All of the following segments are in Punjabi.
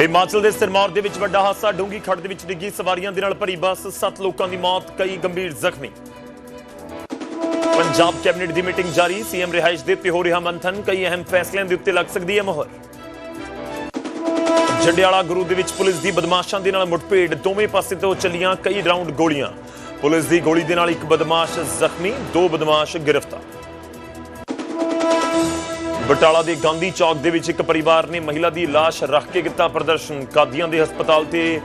ਹਿਮਾਚਲ ਦੇ ਸਿਰਮੌਰ ਦੇ ਵਿੱਚ ਵੱਡਾ ਹਾਦਸਾ ਡੂੰਗੀ ਖੱਡ ਦੇ ਵਿੱਚ ਡਿੱਗੀ ਸਵਾਰੀਆਂ ਦੇ ਨਾਲ ਭਰੀ ਬੱਸ 7 ਲੋਕਾਂ ਦੀ ਮੌਤ, ਕਈ ਗੰਭੀਰ ਜ਼ਖਮੀ। ਪੰਜਾਬ ਕੈਬਨਿਟ ਦੀ ਮੀਟਿੰਗ ਜਾਰੀ, ਸੀਐਮ ਰਿਹਾਇਸ਼ ਦੇ ਤੇ ਹੋ ਰਿਹਾ ਮੰਥਨ, ਕਈ ਅਹਿਮ ਫੈਸਲਿਆਂ ਦੇ ਉੱਤੇ ਲੱਗ ਸਕਦੀ ਹੈ ਮੋਹਰ। ਜੰਡਿਆਲਾ ਗੁਰੂ ਦੇ ਵਿੱਚ ਪੁਲਿਸ ਦੀ ਬਦਮਾਸ਼ਾਂ ਦੇ ਨਾਲ ਮੁੱਠਭੇੜ, ਦੋਵੇਂ ਪਾਸੇ ਤੋਂ ਚੱਲੀਆਂ ਕਈ ਰਾਉਂਡ ਗੋਲੀਆਂ। ਪੁਲਿਸ ਦੀ ਗੋਲੀ ਦੇ ਨਾਲ ਇੱਕ ਬਦਮਾਸ਼ ਜ਼ਖਮੀ, ਦੋ ਬਦਮਾਸ਼ ਗ੍ਰਿਫਤਾਰ। ਬਟਾਲਾ ਦੇ ਗਾਂਧੀ ਚੌਕ ਦੇ ਵਿੱਚ ਇੱਕ ਪਰਿਵਾਰ ਨੇ ਮਹਿਲਾ ਦੀ ਲਾਸ਼ ਰੱਖ ਕੇ ਕੀਤਾ ਪ੍ਰਦਰਸ਼ਨ। ਕਾਦੀਆਂ ਦੇ ਹਸਪਤਾਲ ਤੇ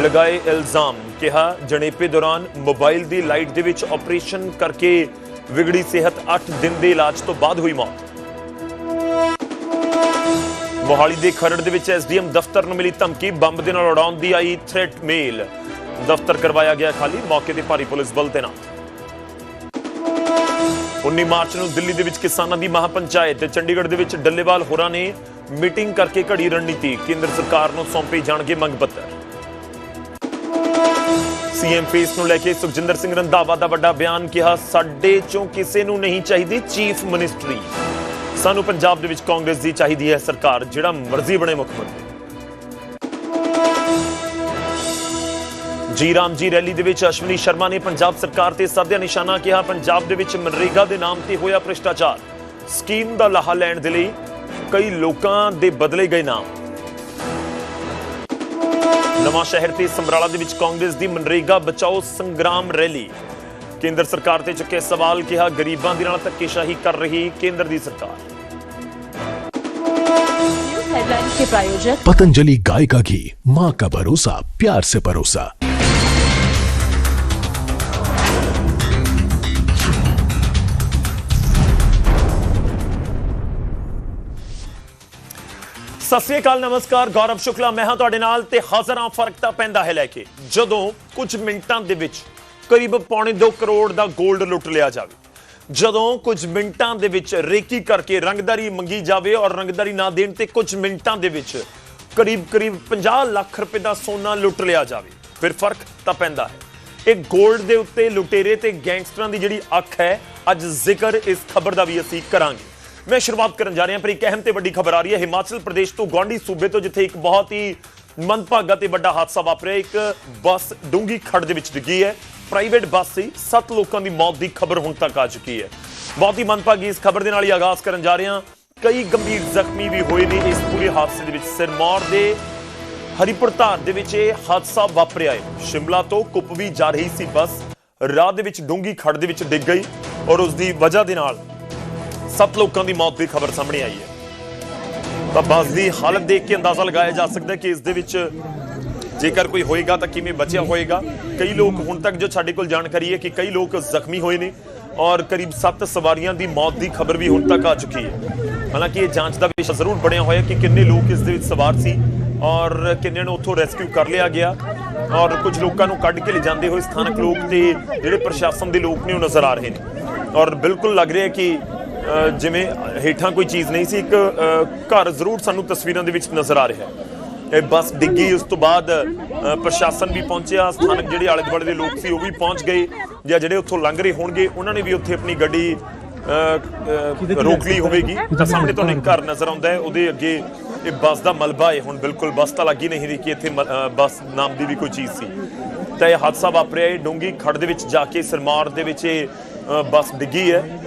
ਲਗਾਏ ਇਲਜ਼ਾਮ। ਕਿਹਾ, ਜਣੇਪੇ ਦੌਰਾਨ ਮੋਬਾਈਲ ਦੀ ਲਾਈਟ ਦੇ ਵਿੱਚ ਆਪਰੇਸ਼ਨ ਕਰਕੇ ਵਿਗੜੀ ਸਿਹਤ 8 ਦਿਨ ਦੇ ਇਲਾਜ ਤੋਂ ਬਾਅਦ ਹੋਈ ਮੌਤ। ਮੋਹਾਲੀ ਦੇ ਖਰੜ ਦੇ ਵਿੱਚ ਐਸਡੀਐਮ ਦਫ਼ਤਰ ਨੂੰ ਮਿਲੀ ਧਮਕੀ। ਬੰਬ ਦੇ ਨਾਲ ਉਡਾਉਣ ਦੀ ਆਈ ਥ੍ਰੈਟ ਮੇਲ ਦਫ਼ਤਰ ਕਰਵਾਇਆ ਗਿਆ ਖਾਲੀ। ਮੌਕੇ ਤੇ ਭਾਰੀ ਪੁਲਿਸ ਬਲ ਤੈਨਾਤ। 19 ਮਾਰਚ ਨੂੰ ਦਿੱਲੀ ਦੇ ਵਿੱਚ ਕਿਸਾਨਾਂ ਦੀ ਮਹਾਪੰਚਾਇਤ ਤੇ ਚੰਡੀਗੜ੍ਹ ਦੇ ਵਿੱਚ ਡੱਲੇਵਾਲ ਹੋਰਾਂ ਨੇ ਮੀਟਿੰਗ ਕਰਕੇ ਘੜੀ ਰਣਨੀਤੀ ਕੇਂਦਰ ਸਰਕਾਰ ਨੂੰ ਸੌਂਪੇ ਜਾਣਗੇ ਮੰਗ ਪੱਤਰ। ਸੀਐਮ ਫੇਸ ਨੂੰ ਲੈ ਕੇ ਸੁਖਜਿੰਦਰ ਸਿੰਘ ਰੰਧਾਵਾ ਦਾ ਵੱਡਾ ਬਿਆਨ ਕਿਹਾ, ਸਾਡੇ ਚੋਂ ਕਿਸੇ ਨੂੰ ਨਹੀਂ ਚਾਹੀਦੀ ਚੀਫ ਮਿਨਿਸਟਰੀ। ਸਾਨੂੰ ਪੰਜਾਬ ਦੇ ਵਿੱਚ ਕਾਂਗਰਸ ਦੀ ਚਾਹੀਦੀ ਹੈ ਸਰਕਾਰ, ਜਿਹੜਾ ਮਰਜ਼ੀ ਬਣੇ ਮੁੱਖ ਮੰਤਰੀ। ਜੀ ਰਾਮ ਜੀ ਰੈਲੀ ਦੇ ਵਿੱਚ ਅਸ਼ਵਨੀ ਸ਼ਰਮਾ ਨੇ ਪੰਜਾਬ ਸਰਕਾਰ ਤੇ ਸਾਧਿਆ ਨਿਸ਼ਾਨਾ ਕਿਹਾ ਪੰਜਾਬ ਦੇ ਵਿੱਚ ਮਨਰੇਗਾ ਦੇ ਨਾਮ ਤੇ ਹੋਇਆ ਭ੍ਰਿਸ਼ਟਾਚਾਰ ਸਕੀਮ ਦਾ ਲਾਹਾ ਲੈਣ ਦੇ ਲਈ ਕਈ ਲੋਕਾਂ ਦੇ ਬਦਲੇ ਗਏ ਨਾਮ ਨਵਾਂ ਸ਼ਹਿਰ ਤੇ ਸਮਰਾਲਾ ਦੇ ਵਿੱਚ ਕਾਂਗਰਸ ਦੀ ਮਨਰੇਗਾ ਬਚਾਓ ਸੰਗਰਾਮ ਰੈਲੀ ਕੇਂਦਰ ਸਰਕਾਰ ਤੇ ਚੁੱਕੇ ਸਵਾਲ ਕਿਹਾ ਗਰੀਬਾਂ ਦੇ ਨਾਲ ਧੱਕੇਸ਼ਾਹੀ ਕਰ ਰਹੀ ਕੇਂਦਰ ਦੀ ਸਰਕਾਰ न्यूज हेडलाइंस के प्रायोजक पतंजलि गाय का घी माँ का भरोसा प्यार से परोसा ਸਤਿ ਸ੍ਰੀ ਅਕਾਲ, ਨਮਸਕਾਰ, ਗੌਰਵ ਸ਼ੁਕਲਾ, ਮੈਂ ਹਾਂ ਤੁਹਾਡੇ ਨਾਲ ਤੇ ਹਾਜ਼ਰ ਹਾਂ ਫ਼ਰਕ ਤਾਂ ਪੈਂਦਾ ਹੈ ਲੈ ਕੇ। ਜਦੋਂ ਕੁਝ ਮਿੰਟਾਂ ਦੇ ਵਿੱਚ ਕਰੀਬ ਪੌਣੇ 2 ਕਰੋੜ ਦਾ 골ਡ ਲੁੱਟ ਲਿਆ ਜਾਵੇ, ਜਦੋਂ ਕੁਝ ਮਿੰਟਾਂ ਦੇ ਵਿੱਚ ਰੇਕੀ ਕਰਕੇ ਰੰਗਦਾਰੀ ਮੰਗੀ ਜਾਵੇ ਔਰ ਰੰਗਦਾਰੀ ਨਾ ਦੇਣ ਤੇ ਕੁਝ ਮਿੰਟਾਂ ਦੇ ਵਿੱਚ ਕਰੀਬ ਕਰੀਬ 50 ਲੱਖ ਰੁਪਏ ਦਾ ਸੋਨਾ ਲੁੱਟ ਲਿਆ ਜਾਵੇ, ਫਿਰ ਫ਼ਰਕ ਤਾਂ ਪੈਂਦਾ ਹੈ। ਇਹ 골ਡ ਦੇ ਉੱਤੇ ਲੁਟੇਰੇ ਤੇ ਗੈਂਗਸਟਰਾਂ ਦੀ ਜਿਹੜੀ ਅੱਖ ਹੈ, ਅੱਜ ਜ਼ਿਕਰ ਇਸ ਖਬਰ ਦਾ ਵੀ ਅਸੀਂ ਕਰਾਂਗੇ। ਮੈਂ ਸ਼ੁਰੂਆਤ ਕਰਨ ਜਾ ਰਿਹਾ ਪਰ ਇੱਕ ਅਹਿਮ ਤੇ ਵੱਡੀ ਖਬਰ ਆ ਰਹੀ ਹੈ। ਹਿਮਾਚਲ ਪ੍ਰਦੇਸ਼ ਤੋਂ ਗਵਾਂਢੀ ਸੂਬੇ ਤੋਂ ਜਿੱਥੇ ਇੱਕ ਬਹੁਤ ਹੀ ਮੰਦਭਾਗਾ ਤੇ ਵੱਡਾ ਹਾਦਸਾ ਵਾਪਰਿਆ, ਇੱਕ ਬੱਸ ਡੂੰਗੀ ਖੱਡ ਦੇ ਵਿੱਚ ਡਿੱਗੀ ਹੈ। ਪ੍ਰਾਈਵੇਟ ਬੱਸ ਸੀ 7 ਲੋਕਾਂ ਦੀ ਮੌਤ ਦੀ ਖਬਰ ਹੁਣ ਤੱਕ ਆ ਚੁੱਕੀ ਹੈ। ਬਹੁਤ ਹੀ ਮੰਦਭਾਗੀ ਇਸ ਖਬਰ ਦੇ ਨਾਲ ਹੀ ਆਗਾਜ਼ ਕਰਨ ਜਾ ਰਹੇ। ਹਾਂ ਕਈ ਗੰਭੀਰ ਜ਼ਖਮੀ ਵੀ ਹੋਏ ਨੇ ਇਸ ਪੂਰੇ ਹਾਦਸੇ ਦੇ ਵਿੱਚ। ਸਿਰਮੌਰ ਦੇ ਹਰੀਪੁਰ ਧਾਰ ਦੇ ਵਿੱਚ ਇਹ ਹਾਦਸਾ ਵਾਪਰਿਆ ਹੈ। ਸ਼ਿਮਲਾ ਤੋਂ ਕੁਪਵੀ ਜਾ ਰਹੀ ਸੀ ਬੱਸ। ਰਾਹ ਦੇ ਵਿੱਚ ਡੂੰਗੀ ਖੱਡ ਦੇ ਵਿੱਚ ਡਿੱਗ ਗਈ ਔਰ ਉਸ ਦੀ ਵਜ੍ਹਾ ਦੇ ਨਾਲ ਸੱਤ ਲੋਕਾਂ ਦੀ ਮੌਤ ਦੀ ਖਬਰ ਸਾਹਮਣੇ ਆਈ ਹੈ। ਤਾਂ ਬੱਸ ਦੀ ਹਾਲਤ ਦੇਖ ਕੇ ਅੰਦਾਜ਼ਾ ਲਗਾਇਆ ਜਾ ਸਕਦਾ ਕਿ ਇਸ ਦੇ ਵਿੱਚ ਜੇਕਰ ਕੋਈ ਹੋਏਗਾ ਤਾਂ ਕਿਵੇਂ ਬਚਿਆ ਹੋਏਗਾ। ਕਈ ਲੋਕ ਹੁਣ ਤੱਕ ਜੋ ਸਾਡੇ ਕੋਲ ਜਾਣਕਾਰੀ ਹੈ ਕਿ ਕਈ ਲੋਕ ਜ਼ਖਮੀ ਹੋਏ ਨੇ ਔਰ ਕਰੀਬ 7 ਸਵਾਰੀਆਂ ਦੀ ਮੌਤ ਦੀ ਖਬਰ ਵੀ ਹੁਣ ਤੱਕ ਆ ਚੁੱਕੀ ਹੈ। ਹਾਲਾਂਕਿ ਇਹ ਜਾਂਚ ਦਾ ਵਿਸ਼ਾ ਜ਼ਰੂਰ ਬਣਿਆ ਹੋਇਆ ਕਿ ਕਿੰਨੇ ਲੋਕ ਇਸ ਦੇ ਵਿੱਚ ਸਵਾਰ ਸੀ ਔਰ ਕਿੰਨਿਆਂ ਨੂੰ ਉੱਥੋਂ ਰੈਸਕਿਊ ਕਰ ਲਿਆ ਗਿਆ ਔਰ ਕੁਝ ਲੋਕਾਂ ਨੂੰ ਕੱਢ ਕੇ ਲਿਜਾਂਦੇ ਹੋਏ ਸਥਾਨਕ ਲੋਕ ਤੇ ਜਿਹੜੇ ਪ੍ਰਸ਼ਾਸਨ ਦੇ ਲੋਕ ਨੇ ਉਹ ਨਜ਼ਰ ਆ ਰਹੇ ਨੇ। ਔਰ ਬਿਲਕੁਲ ਲੱਗ ਰਿਹਾ ਕਿ ਜਿਵੇਂ ਹੇਠਾਂ ਕੋਈ ਚੀਜ਼ ਨਹੀਂ ਸੀ, ਇੱਕ ਘਰ ਜ਼ਰੂਰ ਸਾਨੂੰ ਤਸਵੀਰਾਂ ਦੇ ਵਿੱਚ ਨਜ਼ਰ ਆ ਰਿਹਾ ਹੈ। ਇਹ ਬੱਸ ਡਿੱਗੀ, ਉਸ ਤੋਂ ਬਾਅਦ ਪ੍ਰਸ਼ਾਸਨ ਵੀ ਪਹੁੰਚਿਆ, ਸਥਾਨਕ ਜਿਹੜੇ ਆਲੇ ਦੁਆਲੇ ਦੇ ਲੋਕ ਸੀ, ਉਹ ਵੀ ਪਹੁੰਚ ਗਏ, ਜਾਂ ਜਿਹੜੇ ਉੱਥੋਂ ਲੰਘ ਰਹੇ ਹੋਣਗੇ, ਉਹਨਾਂ ਨੇ ਵੀ ਉੱਥੇ ਆਪਣੀ ਗੱਡੀ ਰੋਕ ਲਈ ਹੋਵੇਗੀ। ਤਾਂ ਸਾਹਮਣੇ ਤੁਹਾਨੂੰ ਇੱਕ ਘਰ ਨਜ਼ਰ ਆਉਂਦਾ ਹੈ, ਉਹਦੇ ਅੱਗੇ ਇਹ ਬੱਸ ਦਾ ਮਲਬਾ ਹੈ। ਹੁਣ ਬਿਲਕੁਲ ਬੱਸ ਤਾਂ ਲੱਗੀ ਨਹੀਂ ਰਹੀ ਕਿ ਇੱਥੇ ਮ- ਬੱਸ ਨਾਮ ਦੀ ਵੀ ਕੋਈ ਚੀਜ਼ ਸੀ। ਤਾਂ ਇਹ ਹਾਦਸਾ ਵਾਪਰਿਆ, ਇਹ ਡੂੰਗੀ ਖੱਡ ਦੇ ਵਿੱਚ ਜਾ ਕੇ, ਸਿਰਮੌਰ ਦੇ ਵਿੱਚ ਇਹ ਬੱਸ ਡਿੱਗੀ ਹੈ।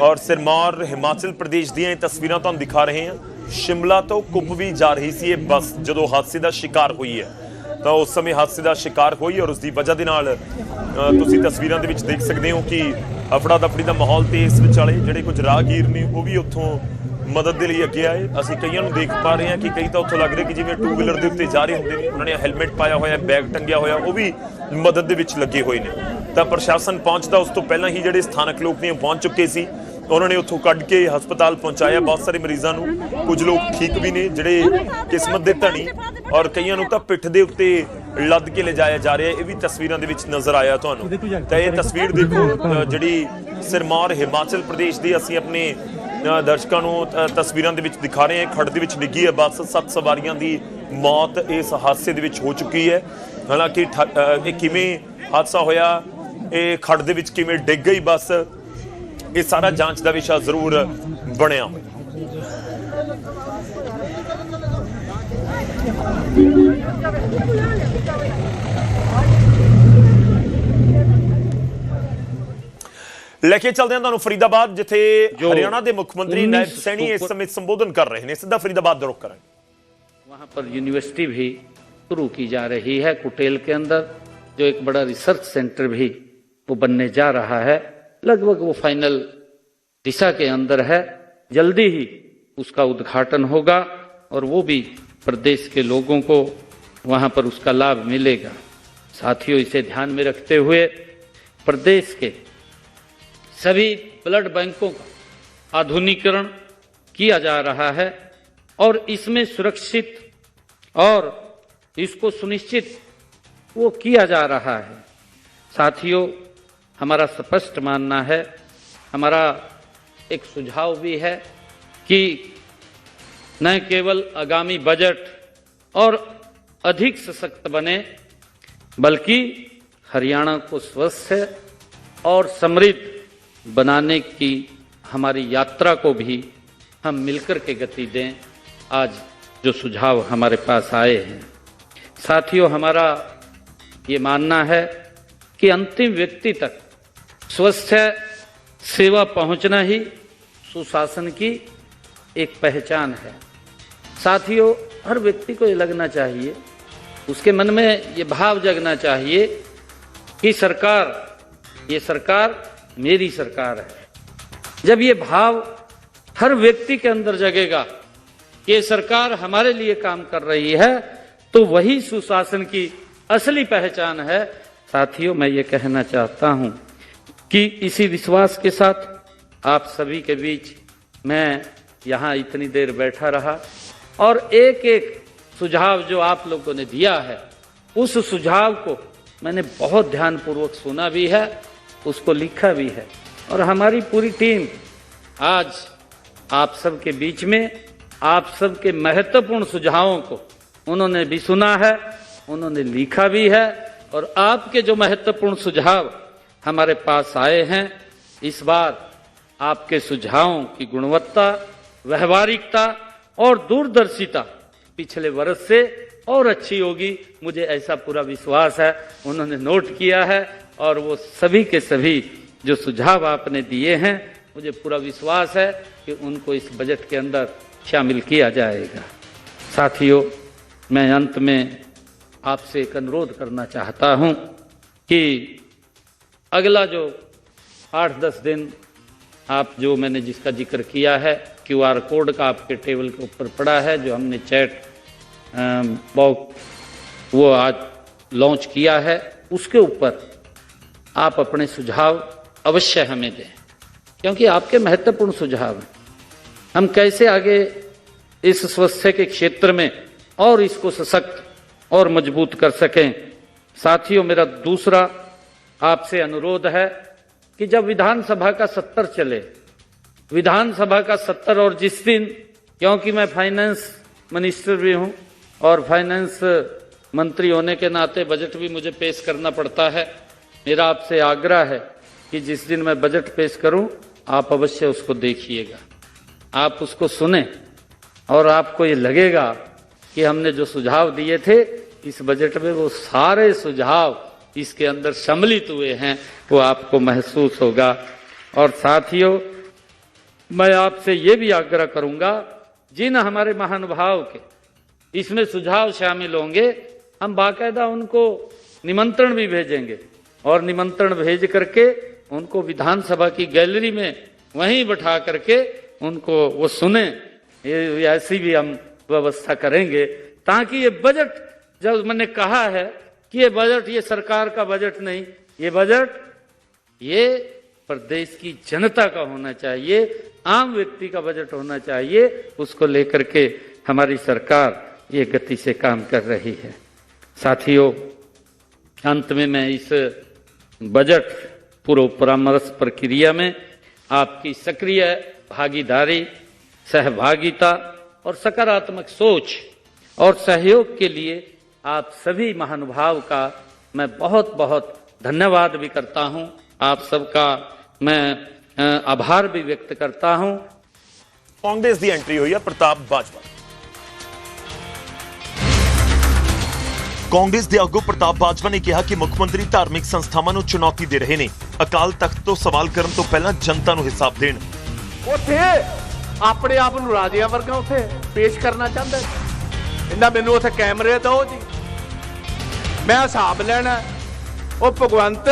ਔਰ ਸਿਰਮੌਰ, ਹਿਮਾਚਲ ਪ੍ਰਦੇਸ਼ ਦੀਆਂ ਇਹ ਤਸਵੀਰਾਂ ਤੁਹਾਨੂੰ ਦਿਖਾ ਰਹੇ ਹਾਂ। ਸ਼ਿਮਲਾ ਤੋਂ ਕੁਪਵੀ ਜਾ ਰਹੀ ਸੀ ਇਹ ਬੱਸ, ਜਦੋਂ ਹਾਦਸੇ ਦਾ ਸ਼ਿਕਾਰ ਹੋਈ ਹੈ। ਤਾਂ ਉਸ ਸਮੇਂ ਹਾਦਸੇ ਦਾ ਸ਼ਿਕਾਰ ਹੋਈ ਔਰ ਉਸ ਦੀ ਵਜ੍ਹਾ ਦੇ ਨਾਲ ਤੁਸੀਂ ਤਸਵੀਰਾਂ ਦੇ ਵਿੱਚ ਦੇਖ ਸਕਦੇ ਹੋ ਕਿ ਅਫੜਾ ਦਫੜੀ ਦਾ ਮਾਹੌਲ ਤੇ ਇਸ ਵਿਚਾਲੇ ਜਿਹੜੇ ਕੁਝ ਰਾਹਗੀਰ ਨੇ, ਉਹ ਵੀ ਉੱਥੋਂ ਮਦਦ ਦੇ ਲਈ ਅੱਗੇ ਆਏ। ਅਸੀਂ ਕਈਆਂ ਨੂੰ ਦੇਖ ਪਾ ਰਹੇ ਹਾਂ ਕਿ ਕਈ ਤਾਂ ਉੱਥੋਂ ਲੱਗ ਰਿਹਾ ਕਿ ਜਿਵੇਂ ਟੂ ਵੀਲਰ ਦੇ ਉੱਤੇ ਜਾ ਰਹੇ ਹੁੰਦੇ ਨੇ। ਉਹਨਾਂ ਨੇ ਹੈਲਮਟ ਪਾਇਆ ਹੋਇਆ ਬੈਗ ਟੰਗਿਆ ਹੋਇਆ, ਉਹ ਵੀ ਮਦਦ ਦੇ ਵਿੱਚ ਲੱਗੇ ਹੋਏ ਨੇ। ਤਾਂ ਪ੍ਰਸ਼ਾਸਨ ਪਹੁੰਚਦਾ, ਉਸ ਤੋਂ ਪਹਿਲਾਂ ਹੀ ਜਿਹੜੇ ਸਥਾਨਕ ਲੋਕ ਨੇ ਉਹ ਪਹੁੰਚ ਚੁੱਕੇ ਸੀ। ਉਹਨਾਂ ਨੇ ਉੱਥੋਂ ਕੱਢ ਕੇ ਹਸਪਤਾਲ ਪਹੁੰਚਾਇਆ। ਬਹੁਤ ਸਾਰੇ ਮਰੀਜ਼ਾਂ ਨੂੰ ਕੁਝ ਲੋਕ ਠੀਕ ਵੀ ਨੇ, ਜਿਹੜੇ ਕਿਸਮਤ ਦੇ ਧਣੀ ਔਰ ਕਈਆਂ ਨੂੰ ਤਾਂ ਪਿੱਠ ਦੇ ਉੱਤੇ ਲੱਦ ਕੇ ਲਿਜਾਇਆ ਜਾ ਰਿਹਾ। ਇਹ ਵੀ ਤਸਵੀਰਾਂ ਦੇ ਵਿੱਚ ਨਜ਼ਰ ਆਇਆ ਤੁਹਾਨੂੰ। ਤਾਂ ਇਹ ਤਸਵੀਰ ਦੇਖੋ ਜਿਹੜੀ ਸਿਰਮੌਰ ਹਿਮਾਚਲ ਪ੍ਰਦੇਸ਼ ਦੀ ਅਸੀਂ ਆਪਣੇ ਦਰਸ਼ਕਾਂ ਨੂੰ ਤਸਵੀਰਾਂ ਦੇ ਵਿੱਚ ਦਿਖਾ ਰਹੇ ਹਾਂ। ਖੱਡ ਦੇ ਵਿੱਚ ਡਿੱਗੀ ਹੈ। ਬੱਸ ਸੱਤ ਸਵਾਰੀਆਂ ਦੀ ਮੌਤ ਇਸ ਹਾਦਸੇ ਦੇ ਵਿੱਚ ਹੋ ਚੁੱਕੀ ਹੈ। ਹਾਲਾਂਕਿ ਠ- ਇਹ ਕਿਵੇਂ ਹਾਦਸਾ ਹੋਇਆ ਇਹ ਖੱਡ ਦੇ ਵਿੱਚ ਕਿਵੇਂ ਡਿੱਗ ਗਈ ਬੱਸ ਇਹ ਸਾਰਾ ਜਾਂਚ ਦਾ ਵਿਸ਼ਾ ਜ਼ਰੂਰ ਬਣਿਆ ਹੋਇਆ ਲੈ ਕੇ ਚੱਲਦੇ ਹਾਂ ਤੁਹਾਨੂੰ ਫਰੀਦਾਬਾਦ ਜਿੱਥੇ ਜੋ ਹਰਿਆਣਾ ਦੇ ਮੁੱਖ ਮੰਤਰੀ ਨਾਇਬ 19 ਸੈਣੀ ਇਸ ਉੱਪਰ- ਸਮੇਂ ਸੰਬੋਧਨ ਕਰ ਰਹੇ ਨੇ ਸਿੱਧਾ ਫਰੀਦਾਬਾਦ ਦਾ ਰੁਖ ਕਰਾਂਗੇ वहाँ पर यूनिवर्सिटी भी शुरू की जा रही है कुटेल के अंदर जो एक बड़ा रिसर्च सेंटर भी वो बनने जा रहा है, लगभग वो फाइनल दिशा के अंदर है, जल्दी ही उसका उद्घाटन होगा और वो भी प्रदेश के लोगों को वहाँ पर उसका लाभ मिलेगा। साथियों, इसे ध्यान में रखते हुए प्रदेश के सभी ब्लड बैंकों का आधुनिकरण किया जा रहा है और इसमें सुरक्षित और इसको सुनिश्चित वो किया जा रहा है। साथियों हमारा स्पष्ट मानना है, हमारा एक सुझाव भी है कि न केवल आगामी बजट और अधिक सशक्त बने, बल्कि हरियाणा को स्वस्थ और समृद्ध बनाने की हमारी यात्रा को भी हम मिलकर के गति दें, आज जो सुझाव हमारे पास आए हैं। साथियों, हमारा ये मानना है कि अंतिम व्यक्ति तक स्वस्थ सेवा पहुँचना ही सुशासन की एक पहचान है। साथियों, हर व्यक्ति को ये लगना चाहिए, उसके मन में ये भाव जगना चाहिए कि सरकार, ये सरकार मेरी सरकार है। जब ये भाव हर व्यक्ति के अंदर जगेगा कि ये सरकार हमारे लिए काम कर रही है तो वही सुशासन की असली पहचान है। साथियों, मैं ये कहना चाहता हूँ कि इसी विश्वास के साथ आप सभी के बीच मैं यहाँ इतनी देर बैठा रहा और एक एक सुझाव जो आप लोगों ने दिया है, उस सुझाव को मैंने बहुत ध्यानपूर्वक सुना भी है, उसको लिखा भी है। और हमारी पूरी टीम आज आप सबके बीच में, आप सबके महत्वपूर्ण सुझावों को उन्होंने भी सुना है, उन्होंने लिखा भी है और आपके जो महत्वपूर्ण सुझाव हमारे पास आए हैं। इस बार आपके सुझावों की गुणवत्ता, व्यवहारिकता और दूरदर्शिता पिछले वर्ष से और अच्छी होगी। मुझे ऐसा पूरा विश्वास है। उन्होंने नोट किया है और वो सभी के सभी जो सुझाव आपने दिए हैं, मुझे पूरा विश्वास है कि उनको इस बजट के अंदर शामिल किया जाएगा। साथियों, मैं अंत में आपसे एक अनुरोध करना चाहता हूँ कि अगला जो आठ दस दिन आप जो मैंने जिसका ज़िक्र किया है क्यूआर कोड का आपके टेबल के ऊपर पड़ा है, जो हमने चैट बॉक्स, वो आज लॉन्च किया है, उसके ऊपर आप अपने सुझाव अवश्य हमें दें, क्योंकि आपके महत्वपूर्ण सुझाव हैं। हम कैसे आगे इस स्वास्थ्य के क्षेत्र में और इसको सशक्त और मज़बूत कर सकें? साथियों, मेरा दूसरा आपसे अनुरोध है कि जब विधानसभा का सत्तर चले, विधानसभा का सत्तर और जिस दिन, क्योंकि मैं फाइनेंस मिनिस्टर भी हूँ और फाइनेंस मंत्री होने के नाते बजट भी मुझे पेश करना पड़ता है, मेरा आपसे आग्रह है कि जिस दिन मैं बजट पेश करूँ, आप अवश्य उसको देखिएगा। आप उसको सुने और आपको ये लगेगा कि हमने जो सुझाव दिए थे, इस बजट में वो सारे सुझाव इसके अंदर सम्मिलित हुए हैं, वो आपको महसूस होगा। और साथियों, मैं आपसे ये भी आग्रह करूँगा, जिन हमारे महानुभाव के, इसमें सुझाव शामिल होंगे, हम बाकायदा उनको निमंत्रण भी भेजेंगे। और निमंत्रण भेज करके उनको विधानसभा की गैलरी में वहीं बैठा करके उनको वो सुने ये ऐसी भी हम व्यवस्था करेंगे, ताकि ये बजट, जब मैंने कहा है कि ये बजट, ये सरकार का बजट नहीं, ये बजट, ये प्रदेश की जनता का होना चाहिए, आम व्यक्ति का बजट होना चाहिए, उसको लेकर के हमारी सरकार ये गति से काम कर रही है। साथियों, अंत में मैं इस बजट पूर्व परामर्श प्रक्रिया में आपकी सक्रिय भागीदारी, सहभागिता और सकारात्मक सोच और सहयोग के लिए आप सभी महानुभाव का मैं बहुत बहुत धन्यवाद भी करता हूं आप सबका मैं अ, आभार भी व्यक्त करता हूं ਕਾਂਗਰਸ ਦੀ ਐਂਟਰੀ ਹੋਈ ਹੈ ਪ੍ਰਤਾਪ ਬਾਜਵਾ ਕਾਂਗਰਸ ਦੇ ਆਗੂ ਪ੍ਰਤਾਪ ਬਾਜਵਾ ਨੇ ਕਿਹਾ ਕਿ ਮੁੱਖ ਮੰਤਰੀ ਧਾਰਮਿਕ ਸੰਸਥਾਵਾਂ ਨੂੰ ਚੁਣੌਤੀ ਦੇ ਰਹੇ ਨੇ ਅਕਾਲ ਤਖਤ ਤੋਂ ਸਵਾਲ ਕਰਨ ਤੋਂ ਪਹਿਲਾਂ ਜਨਤਾ ਨੂੰ ਹਿਸਾਬ ਦੇਣ ਉੱਥੇ ਆਪਣੇ ਆਪ ਨੂੰ ਰਾਜਿਆਂ ਵਰਗਾ ਉੱਥੇ ਪੇਸ਼ ਕਰਨਾ ਚਾਹੁੰਦਾ ਇਹਦਾ ਮੈਨੂੰ ਉੱਥੇ ਕੈਮਰੇ ਦਿਓ ਜੀ ਮੈਂ ਹਿਸਾਬ ਲੈਣਾ ਉਹ ਭਗਵੰਤ,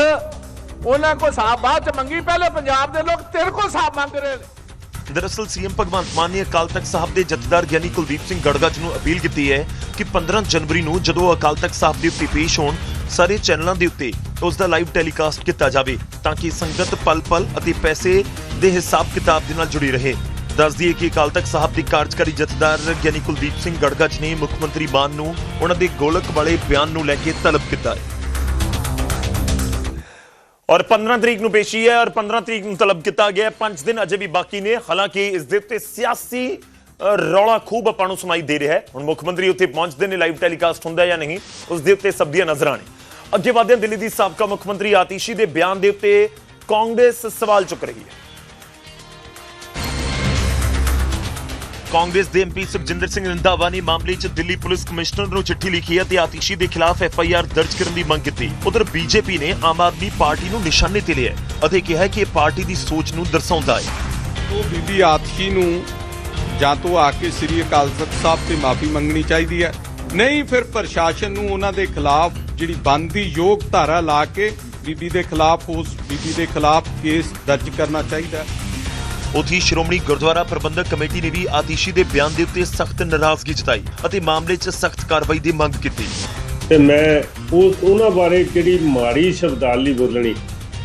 ਉਹਨਾਂ ਕੋ ਹਿਸਾਬ ਬਾਅਦ ਚ ਮੰਗੀ, ਪਹਿਲੇ ਪੰਜਾਬ ਦੇ ਲੋਕ ਤੇਰੇ ਕੋ ਹਿਸਾਬ ਮੰਗ ਰਹੇ ਨੇ। ਦਰਅਸਲ ਸੀਐਮ ਭਗਵੰਤ ਮਾਨ ਨੇ ਅਕਾਲ ਤਖਤ ਸਾਹਿਬ ਦੇ ਜਥੇਦਾਰ ਗਿਆਨੀ ਕੁਲਦੀਪ ਸਿੰਘ ਗੜਗੜ ਨੂੰ ਅਪੀਲ ਕੀਤੀ ਹੈ ਕਿ 15 ਜਨਵਰੀ ਨੂੰ ਜਦੋਂ ਅਕਾਲ ਤਖਤ ਸਾਹਿਬ ਦੀ ਉੱਤੇ ਪੇਸ਼ ਹੋਣ, ਸਾਰੇ ਚੈਨਲਾਂ ਦੇ ਉੱਤੇ ਉਸ ਦਾ ਲਾਈਵ ਟੈਲੀਕਾਸਟ ਕੀਤਾ ਜਾਵੇ ਤਾਂ ਕਿ ਸੰਗਤ ਪਲ-ਪਲ ਅਤੇ ਪੈਸੇ ਦੇ ਹਿਸਾਬ ਕਿਤਾਬ ਦੇ ਨਾਲ ਜੁੜੀ ਰਹੇ। ਦੱਸ ਦਈਏ ਕਿ ਅਕਾਲ ਤਖਤ ਸਾਹਿਬ ਦੇ ਕਾਰਜਕਾਰੀ ਜਥੇਦਾਰ ਗਿਆਨੀ ਕੁਲਦੀਪ ਸਿੰਘ ਗੜਗੜ ਨੇ ਮੁੱਖ ਮੰਤਰੀ ਮਾਨ ਨੂੰ ਉਹਨਾਂ ਦੇ ਗੋਲਕ ਵਾਲੇ ਬਿਆਨ ਨੂੰ ਲੈ ਕੇ ਤਲਬ ਕੀਤਾ ਹੈ। ਔਰ 15 ਤਰੀਕ ਨੂੰ ਪੇਸ਼ੀ ਹੈ ਔਰ 15 ਤਰੀਕ ਨੂੰ ਤਲਬ ਕੀਤਾ ਗਿਆ 5 ਦਿਨ ਅਜੇ ਵੀ ਬਾਕੀ ਨੇ। ਹਾਲਾਂਕਿ ਇਸ ਦੇ ਉੱਤੇ ਸਿਆਸੀ ਰੌਲਾ ਖੂਬ ਆਪਾਂ ਨੂੰ ਸੁਣਾਈ ਦੇ ਰਿਹਾ ਹੈ। ਹੁਣ ਮੁੱਖ ਮੰਤਰੀ ਉੱਥੇ ਪਹੁੰਚਦੇ ਨੇ ਲਾਈਵ ਟੈਲੀਕਾਸਟ ਹੁੰਦਾ ਜਾਂ ਨਹੀਂ, ਉਸ ਦੇ ਉੱਤੇ ਸਭ ਦੀਆਂ ਨਜ਼ਰਾਂ ਨੇ। ਅੱਗੇ ਵਧਦੇ ਦਿੱਲੀ ਦੀ ਸਾਬਕਾ ਮੁੱਖ ਮੰਤਰੀ ਆਤੀਸ਼ੀ ਦੇ ਬਿਆਨ ਦੇ ਉੱਤੇ ਕਾਂਗਰਸ ਸਵਾਲ ਚੁੱਕ ਰਹੀ ਹੈ। ਕਾਂਗਰਸ ਦੇ ਐਮਪੀ ਸੁਖਜਿੰਦਰ ਸਿੰਘ ਰੰਧਾਵਾ ਨੇ ਮਾਮਲੇ 'ਚ ਦਿੱਲੀ ਪੁਲਿਸ ਕਮਿਸ਼ਨਰ ਨੂੰ ਚਿੱਠੀ ਲਿਖੀ ਹੈ ਤੇ ਆਤੀਸ਼ੀ ਦੇ ਖਿਲਾਫ ਐਫ ਆਈ ਆਰ ਦਰਜ ਕਰਨ ਦੀ ਮੰਗ ਕੀਤੀ। ਉਧਰ ਬੀਜੇਪੀ ਨੇ ਆਮ ਆਦਮੀ ਪਾਰਟੀ ਨੂੰ ਨਿਸ਼ਾਨੇ ਤੇ ਲਿਆ ਅਤੇ ਕਿਹਾ ਕਿ ਇਹ ਪਾਰਟੀ ਦੀ ਸੋਚ ਨੂੰ ਦਰਸਾਉਂਦਾ ਹੈ। ਉਹ ਬੀਬੀ ਆਤਿਸ਼ੀ ਨੂੰ ਜਾਂ ਤੋਂ ਆ ਕੇ ਸ੍ਰੀ ਅਕਾਲ ਤਖਤ ਸਾਹਿਬ ਤੇ ਮਾਫੀ ਮੰਗਣੀ ਚਾਹੀਦੀ ਹੈ। ਨਹੀਂ, ਫਿਰ ਪ੍ਰਸ਼ਾਸਨ ਨੂੰ ਉਹਨਾਂ ਦੇ ਖਿਲਾਫ ਜਿਹੜੀ ਬੰਦੀ ਯੋਗ ਧਾਰਾ ਲਾ ਕੇ ਬੀਬੀ ਦੇ ਖਿਲਾਫ ਉਸ ਬੀਬੀ ਦੇ ਖਿਲਾਫ ਕੇਸ ਦਰਜ ਕਰਨਾ ਚਾਹੀਦਾ ਹੈ। ਉਥੀ ਸ਼੍ਰੋਮਣੀ ਗੁਰਦੁਆਰਾ ਪ੍ਰਬੰਧਕ ਕਮੇਟੀ ਨੇ ਵੀ ਆਤੀਸ਼ੀ ਦੇ ਬਿਆਨ ਦੇ ਉੱਤੇ ਸਖਤ ਨਾਰਾਜ਼ਗੀ ਜਤਾਈ ਅਤੇ ਮਾਮਲੇ 'ਚ ਸਖਤ ਕਾਰਵਾਈ ਦੀ ਮੰਗ ਕੀਤੀ। ਤੇ ਮੈਂ ਉਹ ਉਹਨਾਂ ਬਾਰੇ ਜਿਹੜੀ ਮਾੜੀ ਸ਼ਬਦਾਵਲੀ ਬੋਲਣੀ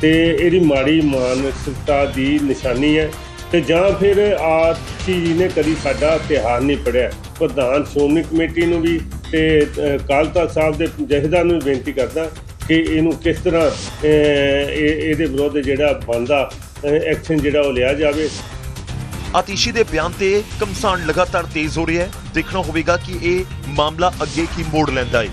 ਤੇ ਇਹਦੀ ਮਾੜੀ ਮਾਨਸਿਕਤਾ ਦੀ ਨਿਸ਼ਾਨੀ ਹੈ ਤੇ ਜਾਂ ਫਿਰ ਆਰਚੀ ਜੀ ਨੇ ਕਦੀ ਸਾਡਾ ਇਤਿਹਾਸ ਨਹੀਂ ਪੜਿਆ ਪ੍ਰਧਾਨ ਸ਼੍ਰੋਮਣੀ ਕਮੇਟੀ ਨੂੰ ਵੀ ਤੇ ਅ, ਅਕਾਲ ਤਖਤ ਸਾਹਿਬ ਦੇ ਜਥੇਦਾਰ ਨੂੰ ਵੀ ਬੇਨਤੀ ਕਰਦਾ ਕਿ ਇਹਨੂੰ ਕਿਸ ਤਰ੍ਹਾਂ ਇਹ ਇਹਦੇ ਵਿਰੁੱਧ ਜਿਹੜਾ ਬੰਦਾ ਐਕਸ਼ਨ ਜਿਹੜਾ ਉਹ ਲਿਆ ਜਾਵੇ। ਆਤੀਸ਼ੀ ਦੇ ਬਿਆਨ ਤੇ ਕਮਸਾਨ ਲਗਾਤਾਰ ਤੇਜ਼ ਹੋ ਰਿਹਾ ਹੈ। ਦੇਖਣਾ ਹੋਵੇਗਾ ਕਿ ਇਹ ਮਾਮਲਾ ਅੱਗੇ ਕੀ ਮੋੜ ਲੈਂਦਾ ਹੈ।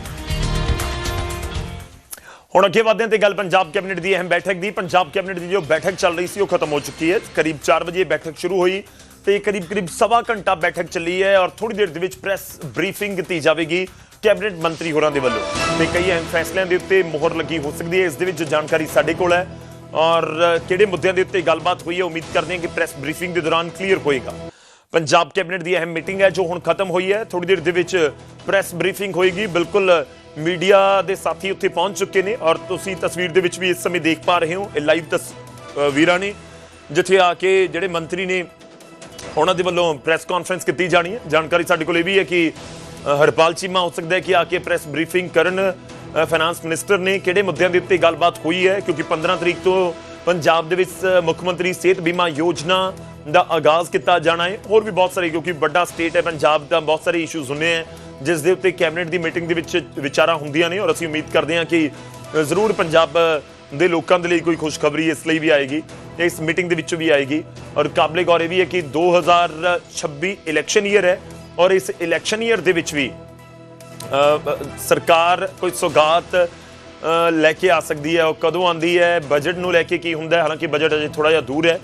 ਹੁਣ ਅੱਗੇ ਵਧਦੇ ਹਾਂ ਤੇ ਗੱਲ ਪੰਜਾਬ ਕੈਬਨਿਟ ਦੀ ਅਹਿਮ ਬੈਠਕ ਦੀ। ਪੰਜਾਬ ਕੈਬਨਿਟ ਦੀ ਜੋ ਬੈਠਕ ਚੱਲ ਰਹੀ ਸੀ ਉਹ ਖਤਮ ਹੋ ਚੁੱਕੀ ਹੈ। ਕਰੀਬ 4 ਵਜੇ ਬੈਠਕ ਸ਼ੁਰੂ ਹੋਈ ਤੇ ਕਰੀਬ ਕਰੀਬ ਸਵਾ ਘੰਟਾ ਬੈਠਕ ਚੱਲੀ ਹੈ ਔਰ ਥੋੜੀ ਦੇਰ ਦੇ ਵਿੱਚ ਪ੍ਰੈਸ ਬਰੀਫਿੰਗ ਕੀਤੀ ਜਾਵੇਗੀ ਕੈਬਨਿਟ ਮੰਤਰੀ ਹੋਰਾਂ ਦੇ ਵੱਲੋਂ। ਤੇ ਕਈ ਅਹਿਮ ਫੈਸਲਿਆਂ ਦੇ ਉੱਤੇ ਮੋਹਰ ਲੱਗੀ ਹੋ ਸਕਦੀ ਹੈ। ਇਸ ਦੇ ਵਿੱਚ ਜਾਣਕਾਰੀ ਸਾਡੇ ਕੋਲ ਹੈ। ਔਰ ਕਿਹੜੇ ਮੁੱਦਿਆਂ ਦੇ ਉੱਤੇ ਗੱਲਬਾਤ ਹੋਈ ਹੈ, ਉਮੀਦ ਕਰਦੇ ਹਾਂ ਕਿ ਪ੍ਰੈਸ ਬਰੀਫਿੰਗ ਦੇ ਦੌਰਾਨ ਕਲੀਅਰ ਹੋਏਗਾ। ਪੰਜਾਬ ਕੈਬਨਿਟ ਦੀ ਅਹਿਮ ਮੀਟਿੰਗ ਹੈ, ਜੋ ਹੁਣ ਖਤਮ ਹੋਈ ਹੈ। ਥੋੜੀ ਦੇਰ ਦੇ ਵਿੱਚ ਪ੍ਰੈਸ ਬਰੀਫਿੰਗ ਹੋਏਗੀ। ਬਿਲਕੁਲ ਮੀਡੀਆ ਦੇ ਸਾਥੀ ਉੱਥੇ ਪਹੁੰਚ ਚੁੱਕੇ ਨੇ ਔਰ ਤੁਸੀਂ ਤਸਵੀਰ ਦੇ ਵਿੱਚ ਵੀ ਇਸ ਸਮੇਂ ਦੇਖ ਪਾ ਰਹੇ ਹੋ। ਇਹ ਲਾਈਵ ਤਸਵੀਰਾਂ ਨੇ, ਜਿੱਥੇ ਆ ਕੇ ਜਿਹੜੇ ਮੰਤਰੀ ਨੇ ਉਹਨਾਂ ਦੇ ਵੱਲੋਂ ਪ੍ਰੈਸ ਕਾਨਫਰੰਸ ਕੀਤੀ ਜਾਣੀ ਹੈ। ਜਾਣਕਾਰੀ ਸਾਡੇ ਕੋਲ ਇਹ ਵੀ ਹੈ ਕਿ ਹਰਪਾਲ ਚੀਮਾ ਹੋ ਸਕਦਾ ਹੈ ਕਿ ਆ ਕੇ ਪ੍ਰੈਸ ਬਰੀਫਿੰਗ ਕਰਨ। ਫਾਈਨਾਂਸ ਮਿਨਿਸਟਰ ਨੇ ਕਿਹੜੇ ਮੁੱਦਿਆਂ ਦੇ ਉੱਤੇ ਗੱਲਬਾਤ ਹੋਈ ਹੈ? ਕਿਉਂਕਿ 15 ਤਰੀਕ ਤੋਂ ਪੰਜਾਬ ਦੇ ਵਿੱਚ ਮੁੱਖ ਮੰਤਰੀ ਸਿਹਤ ਬੀਮਾ ਯੋਜਨਾ ਦਾ ਆਗਾਜ਼ ਕੀਤਾ ਜਾਣਾ ਹੈ। ਹੋਰ ਵੀ ਬਹੁਤ ਸਾਰੇ, ਕਿਉਂਕਿ ਵੱਡਾ ਸਟੇਟ ਹੈ, ਪੰਜਾਬ ਦਾ ਬਹੁਤ ਸਾਰੇ ਇਸ਼ੂਜ਼ ਹੁੰਦੇ ਹੈ। ਜਿਸ ਦੇ ਉੱਤੇ ਕੈਬਨਿਟ ਦੀ ਮੀਟਿੰਗ ਦੇ ਵਿੱਚ ਵਿਚਾਰਾਂ ਹੁੰਦੀਆਂ ਨੇ ਔਰ ਅਸੀਂ ਉਮੀਦ ਕਰਦੇ ਹਾਂ ਕਿ ਜ਼ਰੂਰ ਪੰਜਾਬ ਦੇ ਲੋਕਾਂ ਦੇ ਲਈ ਕੋਈ ਖੁਸ਼ਖਬਰੀ ਇਸ ਲਈ ਵੀ ਆਏਗੀ ਤੇ ਇਸ ਮੀਟਿੰਗ ਦੇ ਵਿੱਚ ਵੀ ਆਏਗੀ। ਔਰ ਕਾਬਲੇ ਗੌਰ ਇਹ ਵੀ ਹੈ ਕਿ 2026 ਇਲੈਕਸ਼ਨ ਈਅਰ ਹੈ ਔਰ ਇਸ ਇਲੈਕਸ਼ਨ ਈਅਰ ਦੇ ਵਿੱਚ ਵੀ ਸਰਕਾਰ ਕੋਈ ਸੁਗਾਤ ਲੈ ਕੇ ਆ ਸਕਦੀ ਹੈ, ਉਹ ਕਦੋਂ ਆਂਦੀ ਹੈ ਬਜਟ ਨੂੰ ਲੈ ਕੇ ਕੀ ਹੁੰਦਾ ਹੈ? ਹਾਲਾਂਕਿ ਬਜਟ ਅਜੇ ਥੋੜਾ ਜਿਹਾ ਦੂਰ ਹੈ।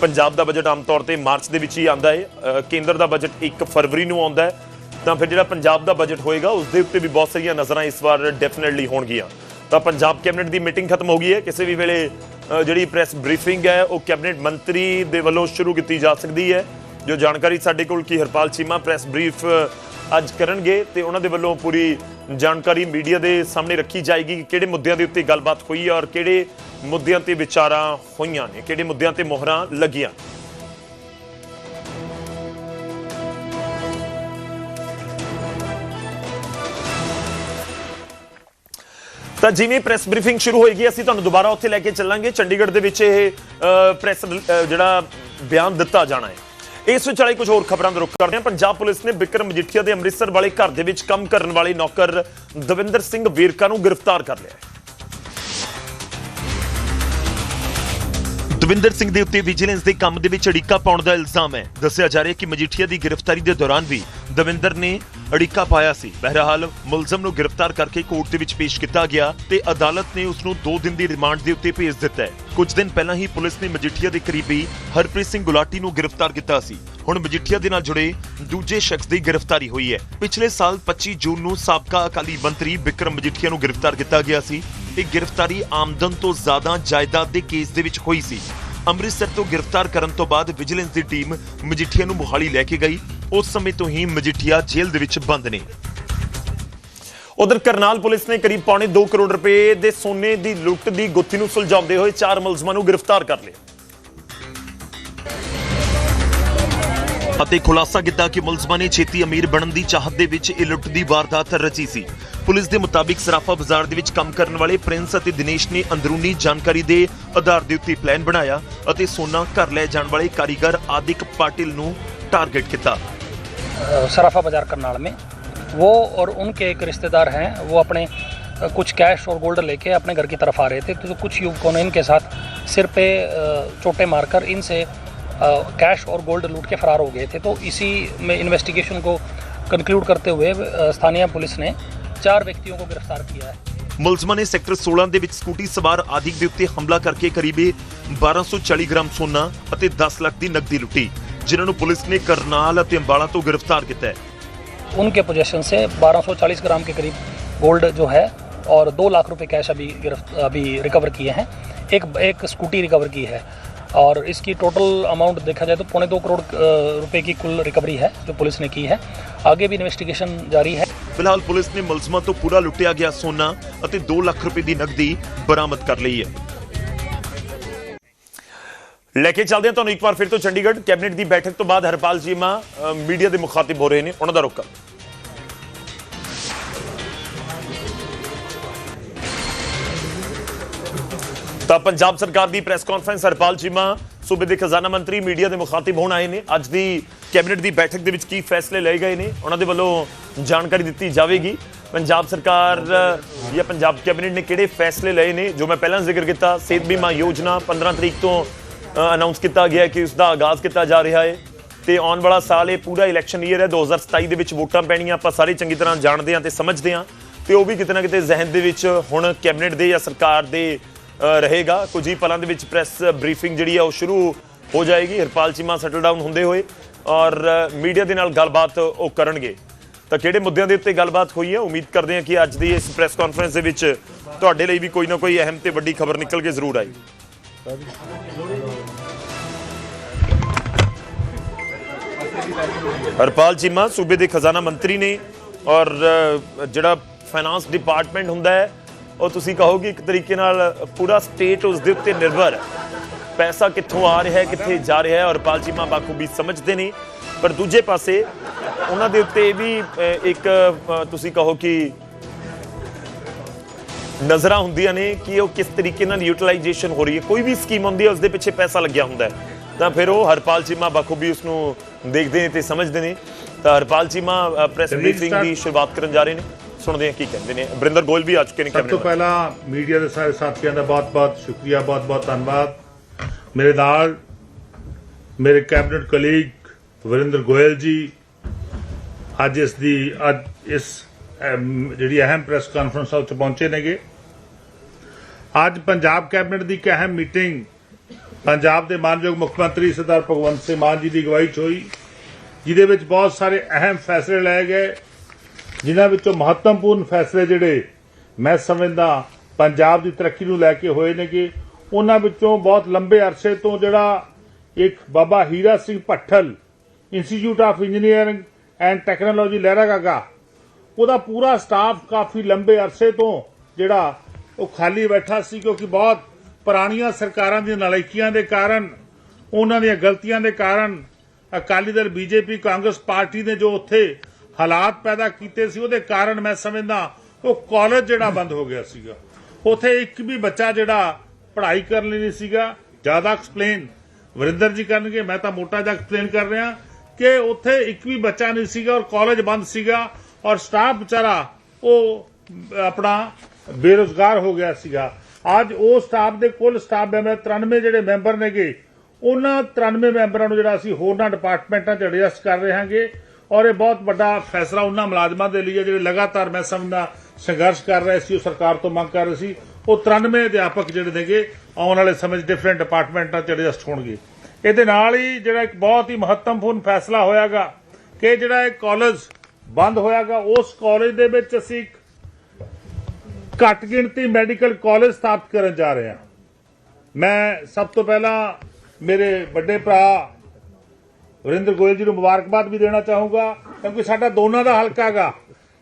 ਪੰਜਾਬ ਦਾ ਬਜਟ ਆਮ ਤੌਰ ਤੇ ਮਾਰਚ ਦੇ ਵਿੱਚ ਹੀ ਆਂਦਾ ਹੈ। ਕੇਂਦਰ ਦਾ ਬਜਟ 1 ਫਰਵਰੀ ਨੂੰ ਆਉਂਦਾ ਹੈ। ਤਾਂ ਫਿਰ ਜਿਹੜਾ ਪੰਜਾਬ ਦਾ ਬਜਟ ਹੋਏਗਾ, ਉਸ ਦੇ ਉੱਤੇ ਵੀ ਬਹੁਤ ਸਾਰੀਆਂ ਨਜ਼ਰਾਂ ਇਸ ਵਾਰ ਡੈਫੀਨਿਟਲੀ ਹੋਣਗੀਆਂ। ਤਾਂ ਪੰਜਾਬ ਕੈਬਨਿਟ ਦੀ ਮੀਟਿੰਗ ਖਤਮ ਹੋ ਗਈ ਹੈ। ਕਿਸੇ ਵੀ ਵੇਲੇ ਜਿਹੜੀ ਪ੍ਰੈਸ ਬਰੀਫਿੰਗ ਹੈ, ਉਹ ਕੈਬਨਿਟ ਮੰਤਰੀ ਦੇ ਵੱਲੋਂ ਸ਼ੁਰੂ ਕੀਤੀ ਜਾ ਸਕਦੀ ਹੈ। ਜੋ ਜਾਣਕਾਰੀ ਸਾਡੇ ਕੋਲ ਕੀ ਹਰਪਾਲ ਚੀਮਾ ਪ੍ਰੈਸ ਬਰੀਫ ਅੱਜ ਕਰਨਗੇ ਤੇ ਉਹਨਾਂ ਦੇ ਵੱਲੋਂ ਪੂਰੀ ਜਾਣਕਾਰੀ ਮੀਡੀਆ ਦੇ ਸਾਹਮਣੇ ਰੱਖੀ ਜਾਏਗੀ ਕਿ ਕਿਹੜੇ ਮੁੱਦਿਆਂ ਦੇ ਉੱਤੇ ਗੱਲਬਾਤ ਹੋਈ ਹੈ ਔਰ ਕਿਹੜੇ ਮੁੱਦਿਆਂ ਤੇ ਵਿਚਾਰਾਂ ਹੋਈਆਂ ਨੇ, ਕਿਹੜੇ ਮੁੱਦਿਆਂ ਤੇ ਮੋਹਰਾਂ ਲੱਗੀਆਂ ਤਾਂ ਜਿਵੇਂ ਪ੍ਰੈਸ ਬਰੀਫਿੰਗ ਸ਼ੁਰੂ ਹੋਏਗੀ, ਅਸੀਂ ਤੁਹਾਨੂੰ ਦੁਬਾਰਾ ਉੱਥੇ ਲੈ ਕੇ ਚੱਲਾਂਗੇ। ਚੰਡੀਗੜ੍ਹ ਦੇ ਵਿੱਚ ਇਹ ਪ੍ਰੈਸ ਜਿਹੜਾ ਬਿਆਨ ਦਿੱਤਾ ਜਾਣਾ ਹੈ। ਇਸ ਵਿਚਾਲੇ ਕੁਝ ਹੋਰ ਖਬਰਾਂ ਦਾ ਰੁਖ ਕਰਦੇ ਹਾਂ। ਪੰਜਾਬ ਪੁਲਿਸ ਨੇ ਵਿਕਰਮ ਮਜੀਠੀਆ ਦੇ ਅੰਮ੍ਰਿਤਸਰ ਵਾਲੇ ਘਰ ਦੇ ਵਿੱਚ ਕੰਮ ਕਰਨ ਵਾਲੇ ਨੌਕਰ ਦਵਿੰਦਰ ਸਿੰਘ ਵੇਰਕਾ ਨੂੰ ਗ੍ਰਿਫਤਾਰ ਕਰ ਲਿਆ ਹੈ। ਦਵਿੰਦਰ ਸਿੰਘ ਦੇ ਉੱਤੇ ਵਿਜੀਲੈਂਸ ਦੇ ਕੰਮ ਦੇ ਵਿੱਚ ਅੜਿੱਕਾ ਪਾਉਣ ਦਾ ਇਲਜ਼ਾਮ ਹੈ। ਦੱਸਿਆ ਜਾ ਰਿਹਾ ਹੈ ਕਿ ਮਜੀਠੀਆ ਦੀ ਗ੍ਰਿਫਤਾਰੀ ਦੇ ਦੌਰਾਨ ਵੀ ਦਵਿੰਦਰ ਨੇ ਅੜਿੱਕਾ ਪਾਇਆ ਸੀ। ਬਹਰਹਾਲ, ਮੁਲਜ਼ਮ ਨੂੰ ਗ੍ਰਿਫਤਾਰ ਕਰਕੇ ਕੋਰਟ ਦੇ ਵਿੱਚ ਪੇਸ਼ ਕੀਤਾ ਗਿਆ ਤੇ ਅਦਾਲਤ ਨੇ ਉਸ ਨੂੰ 2 ਦਿਨ ਦੀ ਰਿਮਾਂਡ ਦੇ ਉੱਤੇ ਭੇਜ ਦਿੱਤਾ ਹੈ। ਕੁਝ ਦਿਨ ਪਹਿਲਾਂ ਹੀ ਪੁਲਿਸ ਨੇ ਮਜੀਠੀਆ ਦੇ ਕਰੀਬੀ ਹਰਪ੍ਰੀਤ ਸਿੰਘ ਗੁਲਾਟੀ ਨੂੰ ਗ੍ਰਿਫਤਾਰ ਕੀਤਾ ਸੀ। ਹੁਣ ਮਜੀਠੀਆ ਦੇ ਨਾਲ ਜੁੜੇ ਦੂਜੇ ਸ਼ਖਸ ਦੀ ਗ੍ਰਿਫਤਾਰੀ ਹੋਈ ਹੈ। ਪਿਛਲੇ ਸਾਲ 25 ਜੂਨ ਨੂੰ ਸਾਬਕਾ ਅਕਾਲੀ ਮੰਤਰੀ ਵਿਕਰਮ ਮਜੀਠੀਆ ਨੂੰ ਗ੍ਰਿਫਤਾਰ ਕੀਤਾ ਗਿਆ ਸੀ। ਇਹ ਗ੍ਰਿਫਤਾਰੀ ਆਮਦਨ ਤੋਂ ਜ਼ਿਆਦਾ ਜਾਇਦਾਦ ਦੇ ਕੇਸ ਦੇ ਵਿੱਚ ਹੋਈ ਸੀ। ਅੰਮ੍ਰਿਤਸਰ ਤੋਂ ਗ੍ਰਿਫਤਾਰ ਕਰਨ ਤੋਂ ਬਾਅਦ ਵਿਜੀਲੈਂਸ ਦੀ ਟੀਮ ਮਜੀਠੀਆ ਨੂੰ ਮੁਹਾਲੀ ਲੈ ਕੇ ਗਈ। ਉਸ ਸਮੇਂ ਤੋਂ ਹੀ ਮਜੀਠੀਆ ਜੇਲ੍ਹ ਦੇ ਵਿੱਚ ਬੰਦ ਨੇ। ਉਧਰ ਕਰਨਾਲ ਪੁਲਿਸ ਨੇ ਕਰੀਬ ਪੌਣੇ 2 ਕਰੋੜ ਰੁਪਏ ਦੇ ਸੋਨੇ ਦੀ ਲੁੱਟ ਦੀ ਗੁੱਥੀ ਨੂੰ ਸੁਲਝਾਉਂਦੇ ਹੋਏ ਚਾਰ ਮੁਲਜ਼ਮਾਂ ਨੂੰ ਗ੍ਰਿਫਤਾਰ ਕਰ ਲਿਆ। ਅਤੇ ਖੁਲਾਸਾ ਕੀਤਾ ਕਿ ਮੁਲਜ਼ਮਾਂ ਨੇ ਛੇਤੀ ਅਮੀਰ ਬਣਨ ਦੀ ਚਾਹਤ ਦੇ ਵਿੱਚ ਇਹ ਲੁੱਟ ਦੀ ਵਾਰਦਾਤ ਰਚੀ ਸੀ। ਪੁਲਿਸ ਦੇ ਮੁਤਾਬਿਕ ਸਰਾਫਾ ਬਾਜ਼ਾਰ ਦੇ ਵਿੱਚ ਕੰਮ ਕਰਨ ਵਾਲੇ ਪ੍ਰਿੰਸ ਅਤੇ ਦਿਨੇਸ਼ ਨੇ ਅੰਦਰੂਨੀ ਜਾਣਕਾਰੀ ਦੇ ਆਧਾਰ ਦੇ ਉੱਤੇ ਪਲਾਨ ਬਣਾਇਆ ਅਤੇ ਸੋਨਾ ਘਰ ਲੈ ਜਾਣ ਵਾਲੇ ਕਾਰੀਗਰ ਆਦਿਕ ਪਾਟਿਲ ਨੂੰ ਟਾਰਗੇਟ ਕੀਤਾ। सराफा बाजार करनाल में वो और उनके एक रिश्तेदार हैं वो अपने अ, कुछ कैश और गोल्ड लेके अपने घर की तरफ आ रहे थे तो कुछ युवकों ने इनके साथ सिर पे अ, चोटें मारकर इनसे अ, कैश और गोल्ड लूट के फरार हो गए थे तो इसी में इन्वेस्टिगेशन को कंक्लूड करते हुए अ, स्थानीय पुलिस ने चार व्यक्तियों को गिरफ्तार किया है ਮੁਲਜ਼ਮਾਂ ਨੇ ਸੈਕਟਰ 16 ਦੇ ਵਿੱਚ ਸਕੂਟੀ ਸਵਾਰ ਆਦਿਕ ਦੇ ਉੱਤੇ ਹਮਲਾ ਕਰਕੇ ਕਰੀਬ 1240 ਗ੍ਰਾਮ ਸੋਨਾ ਅਤੇ 10 ਲੱਖ ਦੀ ਨਕਦੀ ਲੁੱਟੀ ਜਿਨ੍ਹਾਂ ਨੂੰ ਪੁਲਿਸ ਨੇ ਕਰਨਾਲ ਅਤੇ ਅੰਬਾਲਾ ਤੋਂ ਗ੍ਰਿਫਤਾਰ ਕੀਤਾ ਹੈ उनके पोजेशन से 1240 ग्राम के करीब गोल्ड जो है और दो लाख रुपए कैश अभी गिरफ्त अभी रिकवर किए हैं एक एक स्कूटी रिकवर की है और इसकी टोटल अमाउंट देखा जाए तो पौने दो करोड़ अ, रुपए की कुल रिकवरी है जो पुलिस ने की है आगे भी इन्वेस्टिगेशन जारी है ਫਿਲਹਾਲ ਪੁਲਿਸ ਨੇ ਮੁਲਜ਼ਮਾਂ ਤੋਂ ਪੂਰਾ ਲੁੱਟਿਆ ਗਿਆ ਸੋਨਾ ਅਤੇ 2 ਲੱਖ ਰੁਪਏ ਦੀ ਨਕਦੀ ਬਰਾਮਦ ਕਰ ਲਈ ਹੈ ਲੈ ਕੇ ਚੱਲਦੇ ਹਾਂ ਤੁਹਾਨੂੰ ਇੱਕ ਵਾਰ ਫਿਰ ਤੋਂ ਚੰਡੀਗੜ੍ਹ ਕੈਬਨਿਟ ਦੀ ਬੈਠਕ ਤੋਂ ਬਾਅਦ ਹਰਪਾਲ ਚੀਮਾ ਮੀਡੀਆ ਦੇ ਮੁਖਾਤਿਬ ਹੋ ਰਹੇ ਨੇ, ਉਹਨਾਂ ਦਾ ਰੁਖ ਕਰ ਤਾਂ ਪੰਜਾਬ ਸਰਕਾਰ ਦੀ ਪ੍ਰੈਸ ਕਾਨਫਰੰਸ, ਹਰਪਾਲ ਚੀਮਾ ਸੂਬੇ ਦੇ ਖਜ਼ਾਨਾ ਮੰਤਰੀ, ਮੀਡੀਆ ਦੇ ਮੁਖਾਤਿਬ ਹੋਣ ਆਏ ਨੇ। ਅੱਜ ਦੀ ਕੈਬਨਿਟ ਦੀ ਬੈਠਕ ਦੇ ਵਿੱਚ ਕੀ ਫੈਸਲੇ ਲਏ ਗਏ ਨੇ, ਉਹਨਾਂ ਦੇ ਵੱਲੋਂ ਜਾਣਕਾਰੀ ਦਿੱਤੀ ਜਾਵੇਗੀ। ਪੰਜਾਬ ਸਰਕਾਰ ਜਾਂ ਪੰਜਾਬ ਕੈਬਨਿਟ ਨੇ ਕਿਹੜੇ ਫੈਸਲੇ ਲਏ ਨੇ, ਜੋ ਮੈਂ ਪਹਿਲਾਂ ਜ਼ਿਕਰ ਕੀਤਾ, ਸਿਹਤ ਬੀਮਾ ਯੋਜਨਾ 15 ਤਰੀਕ ਤੋਂ ਅਨਾਉਂਸ ਕੀਤਾ ਗਿਆ ਕਿ ਉਸ ਦਾ ਆਗਾਜ਼ ਕੀਤਾ ਜਾ ਰਿਹਾ ਹੈ ਤੇ ਆਉਣ ਵਾਲਾ ਸਾਲ ਇਹ ਪੂਰਾ ਇਲੈਕਸ਼ਨ ਈਅਰ ਹੈ। 2027 ਦੇ ਵਿੱਚ ਵੋਟਾਂ ਪੈਣੀਆਂ, ਆਪਾਂ ਸਾਰੇ ਚੰਗੀ ਤਰ੍ਹਾਂ ਜਾਣਦੇ ਹਾਂ ਤੇ ਸਮਝਦੇ ਹਾਂ ਤੇ ਉਹ ਵੀ ਕਿਤੇ ਨਾ ਕਿਤੇ ਜ਼ਿਹਨ ਦੇ ਵਿੱਚ ਹੁਣ ਕੈਬਨਿਟ ਦੇ ਜਾਂ ਸਰਕਾਰ ਦੇ ਰਹੇਗਾ। ਕੁਝ ਹੀ ਪਲਾਂ ਦੇ ਵਿੱਚ ਪ੍ਰੈਸ ਬਰੀਫਿੰਗ ਜਿਹੜੀ ਹੈ ਉਹ ਸ਼ੁਰੂ ਹੋ ਜਾਏਗੀ। ਹਰਪਾਲ ਚੀਮਾ ਸੈਟਲ ਡਾਊਨ ਹੁੰਦੇ ਹੋਏ ਔਰ ਮੀਡੀਆ ਦੇ ਨਾਲ ਗੱਲਬਾਤ ਉਹ ਕਰਨਗੇ। ਤਾਂ ਕਿਹੜੇ ਮੁੱਦਿਆਂ ਦੇ ਉੱਤੇ ਗੱਲਬਾਤ ਹੋਈ ਹੈ? ਉਮੀਦ ਕਰਦੇ ਹਾਂ ਕਿ ਅੱਜ ਦੀ ਇਸ ਪ੍ਰੈਸ ਕਾਨਫਰੰਸ ਦੇ ਵਿੱਚ ਤੁਹਾਡੇ ਲਈ ਵੀ ਕੋਈ ਨਾ ਕੋਈ ਅਹਿਮ ਤੇ ਵੱਡੀ ਖਬਰ ਨਿਕਲ ਕੇ ਜ਼ਰੂਰ ਆਈ ਹਰਪਾਲ ਚੀਮਾ ਸੂਬੇ ਦੇ ਖਜ਼ਾਨਾ ਮੰਤਰੀ ਨੇ ਔਰ ਜਿਹੜਾ ਫਾਈਨਾਂਸ ਡਿਪਾਰਟਮੈਂਟ ਹੁੰਦਾ ਹੈ, ਉਹ ਤੁਸੀਂ ਕਹੋਗੇ ਇੱਕ ਤਰੀਕੇ ਨਾਲ ਪੂਰਾ ਸਟੇਟ ਉਸ ਦੇ ਉੱਤੇ ਨਿਰਭਰ ਪੈਸਾ ਕਿੱਥੋਂ ਆ ਰਿਹਾ ਹੈ, ਕਿੱਥੇ ਜਾ ਰਿਹਾ ਹੈ ਔਰ ਹਰਪਾਲ ਚੀਮਾ ਬਾਖੂਬੀ ਸਮਝਦੇ ਨੇ। ਪਰ ਦੂਜੇ ਪਾਸੇ, ਉਹਨਾਂ ਦੇ ਉੱਤੇ ਇਹ ਵੀ ਇੱਕ ਤੁਸੀਂ ਕਹੋ ਕਿ ਨਜ਼ਰਾਂ ਹੁੰਦੀਆਂ ਨੇ ਕਿ ਉਹ ਕਿਸ ਤਰੀਕੇ ਨਾਲ ਯੂਟਿਲਾਈਜੇਸ਼ਨ ਹੋ ਰਹੀ ਹੈ। ਕੋਈ ਵੀ ਸਕੀਮ ਹੁੰਦੀ ਹੈ ਉਸ ਦੇ ਪਿੱਛੇ ਪੈਸਾ ਲੱਗਿਆ ਹੁੰਦਾ ਹੈ। ਤਾਂ ਫਿਰ ਉਹ ਹਰਪਾਲ ਚੀਮਾ ਬਾਖੂਬੀ ਉਸ ਨੂੰ ਦੇਖਦੇ ਨੇ ਤੇ ਸਮਝਦੇ ਨੇ। ਤਾਂ ਹਰਪਾਲ ਚੀਮਾ ਪ੍ਰੈਸ ਬਰੀਫਿੰਗ ਦੀ ਸ਼ੁਰੂਆਤ ਕਰਨ ਜਾ ਰਹੇ ਨੇ। ਸੁਣਦੇ ਹਾਂ ਕੀ ਕਹਿੰਦੇ ਨੇ। ਬਰਿੰਦਰ ਗੋਇਲ ਵੀ ਆ ਚੁੱਕੇ ਨੇ ਸਭ ਤੋਂ ਪਹਿਲਾਂ ਮੀਡੀਆ ਦੇ ਸਾਰੇ ਸਾਥੀਆਂ ਦਾ ਬਹੁਤ-ਬਹੁਤ ਸ਼ੁਕਰੀਆ ਬਹੁਤ-ਬਹੁਤ ਧੰਨਵਾਦ। ਮੇਰੇ ਨਾਲ ਮੇਰੇ ਕੈਬਨਿਟ ਕਲੀਗ ਵਰਿੰਦਰ ਗੋਇਲ ਜੀ ਅੱਜ ਇਸ ਦੀ ਅੱਜ ਇਸ ਜਿਹੜੀ ਅਹਿਮ ਪ੍ਰੈਸ ਕਾਨਫਰੰਸ ਉੱਤੇ ਪਹੁੰਚੇ ਨੇਗੇ। ਅੱਜ ਪੰਜਾਬ ਕੈਬਨਿਟ ਦੀ ਇੱਕ ਅਹਿਮ ਮੀਟਿੰਗ ਪੰਜਾਬ ਦੇ ਮਾਨਯੋਗ ਮੁੱਖ ਮੰਤਰੀ ਸਰਦਾਰ ਭਗਵੰਤ ਸਿੰਘ ਮਾਨ ਜੀ ਦੀ ਅਗਵਾਈ 'ਚ ਹੋਈ, ਜਿਹਦੇ ਵਿੱਚ ਬਹੁਤ ਸਾਰੇ ਅਹਿਮ ਫੈਸਲੇ ਲਏ ਗਏ, ਜਿਨ੍ਹਾਂ ਵਿੱਚੋਂ ਮਹੱਤਵਪੂਰਨ ਫੈਸਲੇ ਜਿਹੜੇ ਮੈਂ ਸਮਝਦਾ ਪੰਜਾਬ ਦੀ ਤਰੱਕੀ ਨੂੰ ਲੈ ਕੇ ਹੋਏ ਨੇ ਕਿ ਉਹਨਾਂ ਵਿੱਚੋਂ ਬਹੁਤ ਲੰਬੇ ਅਰਸੇ ਤੋਂ ਜਿਹੜਾ ਇੱਕ Baba Hira Singh Bhathal institute of engineering and technology Lehragaga ਉਹਦਾ ਪੂਰਾ ਸਟਾਫ ਕਾਫੀ ਲੰਬੇ ਅਰਸੇ ਤੋਂ ਜਿਹੜਾ ਉਹ ਖਾਲੀ ਬੈਠਾ ਸੀ, ਕਿਉਂਕਿ ਬਹੁਤ ਪੁਰਾਣੀਆਂ ਸਰਕਾਰਾਂ ਦੀਆਂ ਨਲਾਇਕੀਆਂ ਦੇ ਕਾਰਨ, ਉਹਨਾਂ ਦੀਆਂ ਗਲਤੀਆਂ ਦੇ ਕਾਰਨ ਅਕਾਲੀ ਦਲ, ਬੀਜੇਪੀ, ਕਾਂਗਰਸ ਪਾਰਟੀ ਨੇ ਜੋ ਉੱਥੇ ਹਾਲਾਤ ਪੈਦਾ ਕੀਤੇ ਸੀ, ਉਹਦੇ ਕਾਰਨ ਮੈਂ ਸਮਝਦਾ ਉਹ ਕਾਲਜ ਜਿਹੜਾ ਬੰਦ ਹੋ ਗਿਆ ਸੀਗਾ। ਉੱਥੇ ਇੱਕ ਵੀ ਬੱਚਾ ਜਿਹੜਾ ਪੜ੍ਹਾਈ ਕਰਨ ਲਈ ਨਹੀਂ ਸੀਗਾ, ਜ਼ਿਆਦਾ ਐਕਸਪਲੇਨ ਵਰਿੰਦਰ ਜੀ ਕਰਨਗੇ, ਮੈਂ ਤਾਂ ਮੋਟਾ ਜਿਹਾ ਐਕਸਪਲੇਨ ਕਰ ਰਿਹਾ ਕਿ ਉੱਥੇ ਇੱਕ ਵੀ ਬੱਚਾ ਨਹੀਂ ਸੀਗਾ ਔਰ ਕਾਲਜ ਬੰਦ ਸੀਗਾ ਔਰ ਸਟਾਫ ਵਿਚਾਰਾ ਉਹ ਆਪਣਾ ਬੇਰੁਜ਼ਗਾਰ ਹੋ ਗਿਆ ਸੀਗਾ। ਅੱਜ ਉਹ ਸਟਾਫ ਦੇ ਕੁੱਲ ਸਟਾਫ ਮੈਂਬਰ 93 ਜਿਹੜੇ ਮੈਂਬਰ ਨੇਗੇ, ਉਹਨਾਂ 93 ਮੈਂਬਰਾਂ ਨੂੰ ਜਿਹੜਾ ਅਸੀਂ ਹੋਰਨਾਂ ਡਿਪਾਰਟਮੈਂਟਾਂ 'ਚ ਐਡਜਸਟ ਕਰ ਰਹੇ ਹਾਂਗੇ ਔਰ ਇਹ ਬਹੁਤ ਵੱਡਾ ਫੈਸਲਾ ਉਹਨਾਂ ਮੁਲਾਜ਼ਮਾਂ ਦੇ ਲਈ ਹੈ ਜਿਹੜੇ ਲਗਾਤਾਰ ਮੈਂ ਸਮਝਦਾ ਸੰਘਰਸ਼ ਕਰ ਰਹੇ ਸੀ, ਉਹ ਸਰਕਾਰ ਤੋਂ ਮੰਗ ਕਰ ਰਹੇ ਸੀ। ਉਹ 93 ਅਧਿਆਪਕ ਜਿਹੜੇ ਨੇਗੇ, ਆਉਣ ਵਾਲੇ ਸਮੇਂ 'ਚ ਡਿਫਰੈਂਟ ਡਿਪਾਰਟਮੈਂਟਾਂ 'ਚ ਐਡਜਸਟ ਹੋਣਗੇ। ਇਹਦੇ ਨਾਲ ਹੀ ਜਿਹੜਾ ਇੱਕ ਬਹੁਤ ਹੀ ਮਹੱਤਵਪੂਰਨ ਫੈਸਲਾ ਹੋਇਆਗਾ ਕਿ ਜਿਹੜਾ ਇਹ ਕਾਲਜ ਬੰਦ ਹੋਇਆਗਾ, ਉਸ ਕਾਲਜ ਦੇ ਵਿੱਚ ਅਸੀਂ ਘੱਟ ਗਿਣਤੀ ਮੈਡੀਕਲ ਕਾਲਜ ਸਥਾਪਿਤ ਕਰਨ ਜਾ ਰਹੇ ਹਾਂ। ਮੈਂ ਸਭ ਤੋਂ ਪਹਿਲਾਂ ਮੇਰੇ ਵੱਡੇ ਭਰਾ ਵਰਿੰਦਰ ਗੋਇਲ ਜੀ ਨੂੰ ਮੁਬਾਰਕਬਾਦ ਵੀ ਦੇਣਾ ਚਾਹੂੰਗਾ, ਕਿਉਂਕਿ ਸਾਡਾ ਦੋਨਾਂ ਦਾ ਹਲਕਾ ਗਾ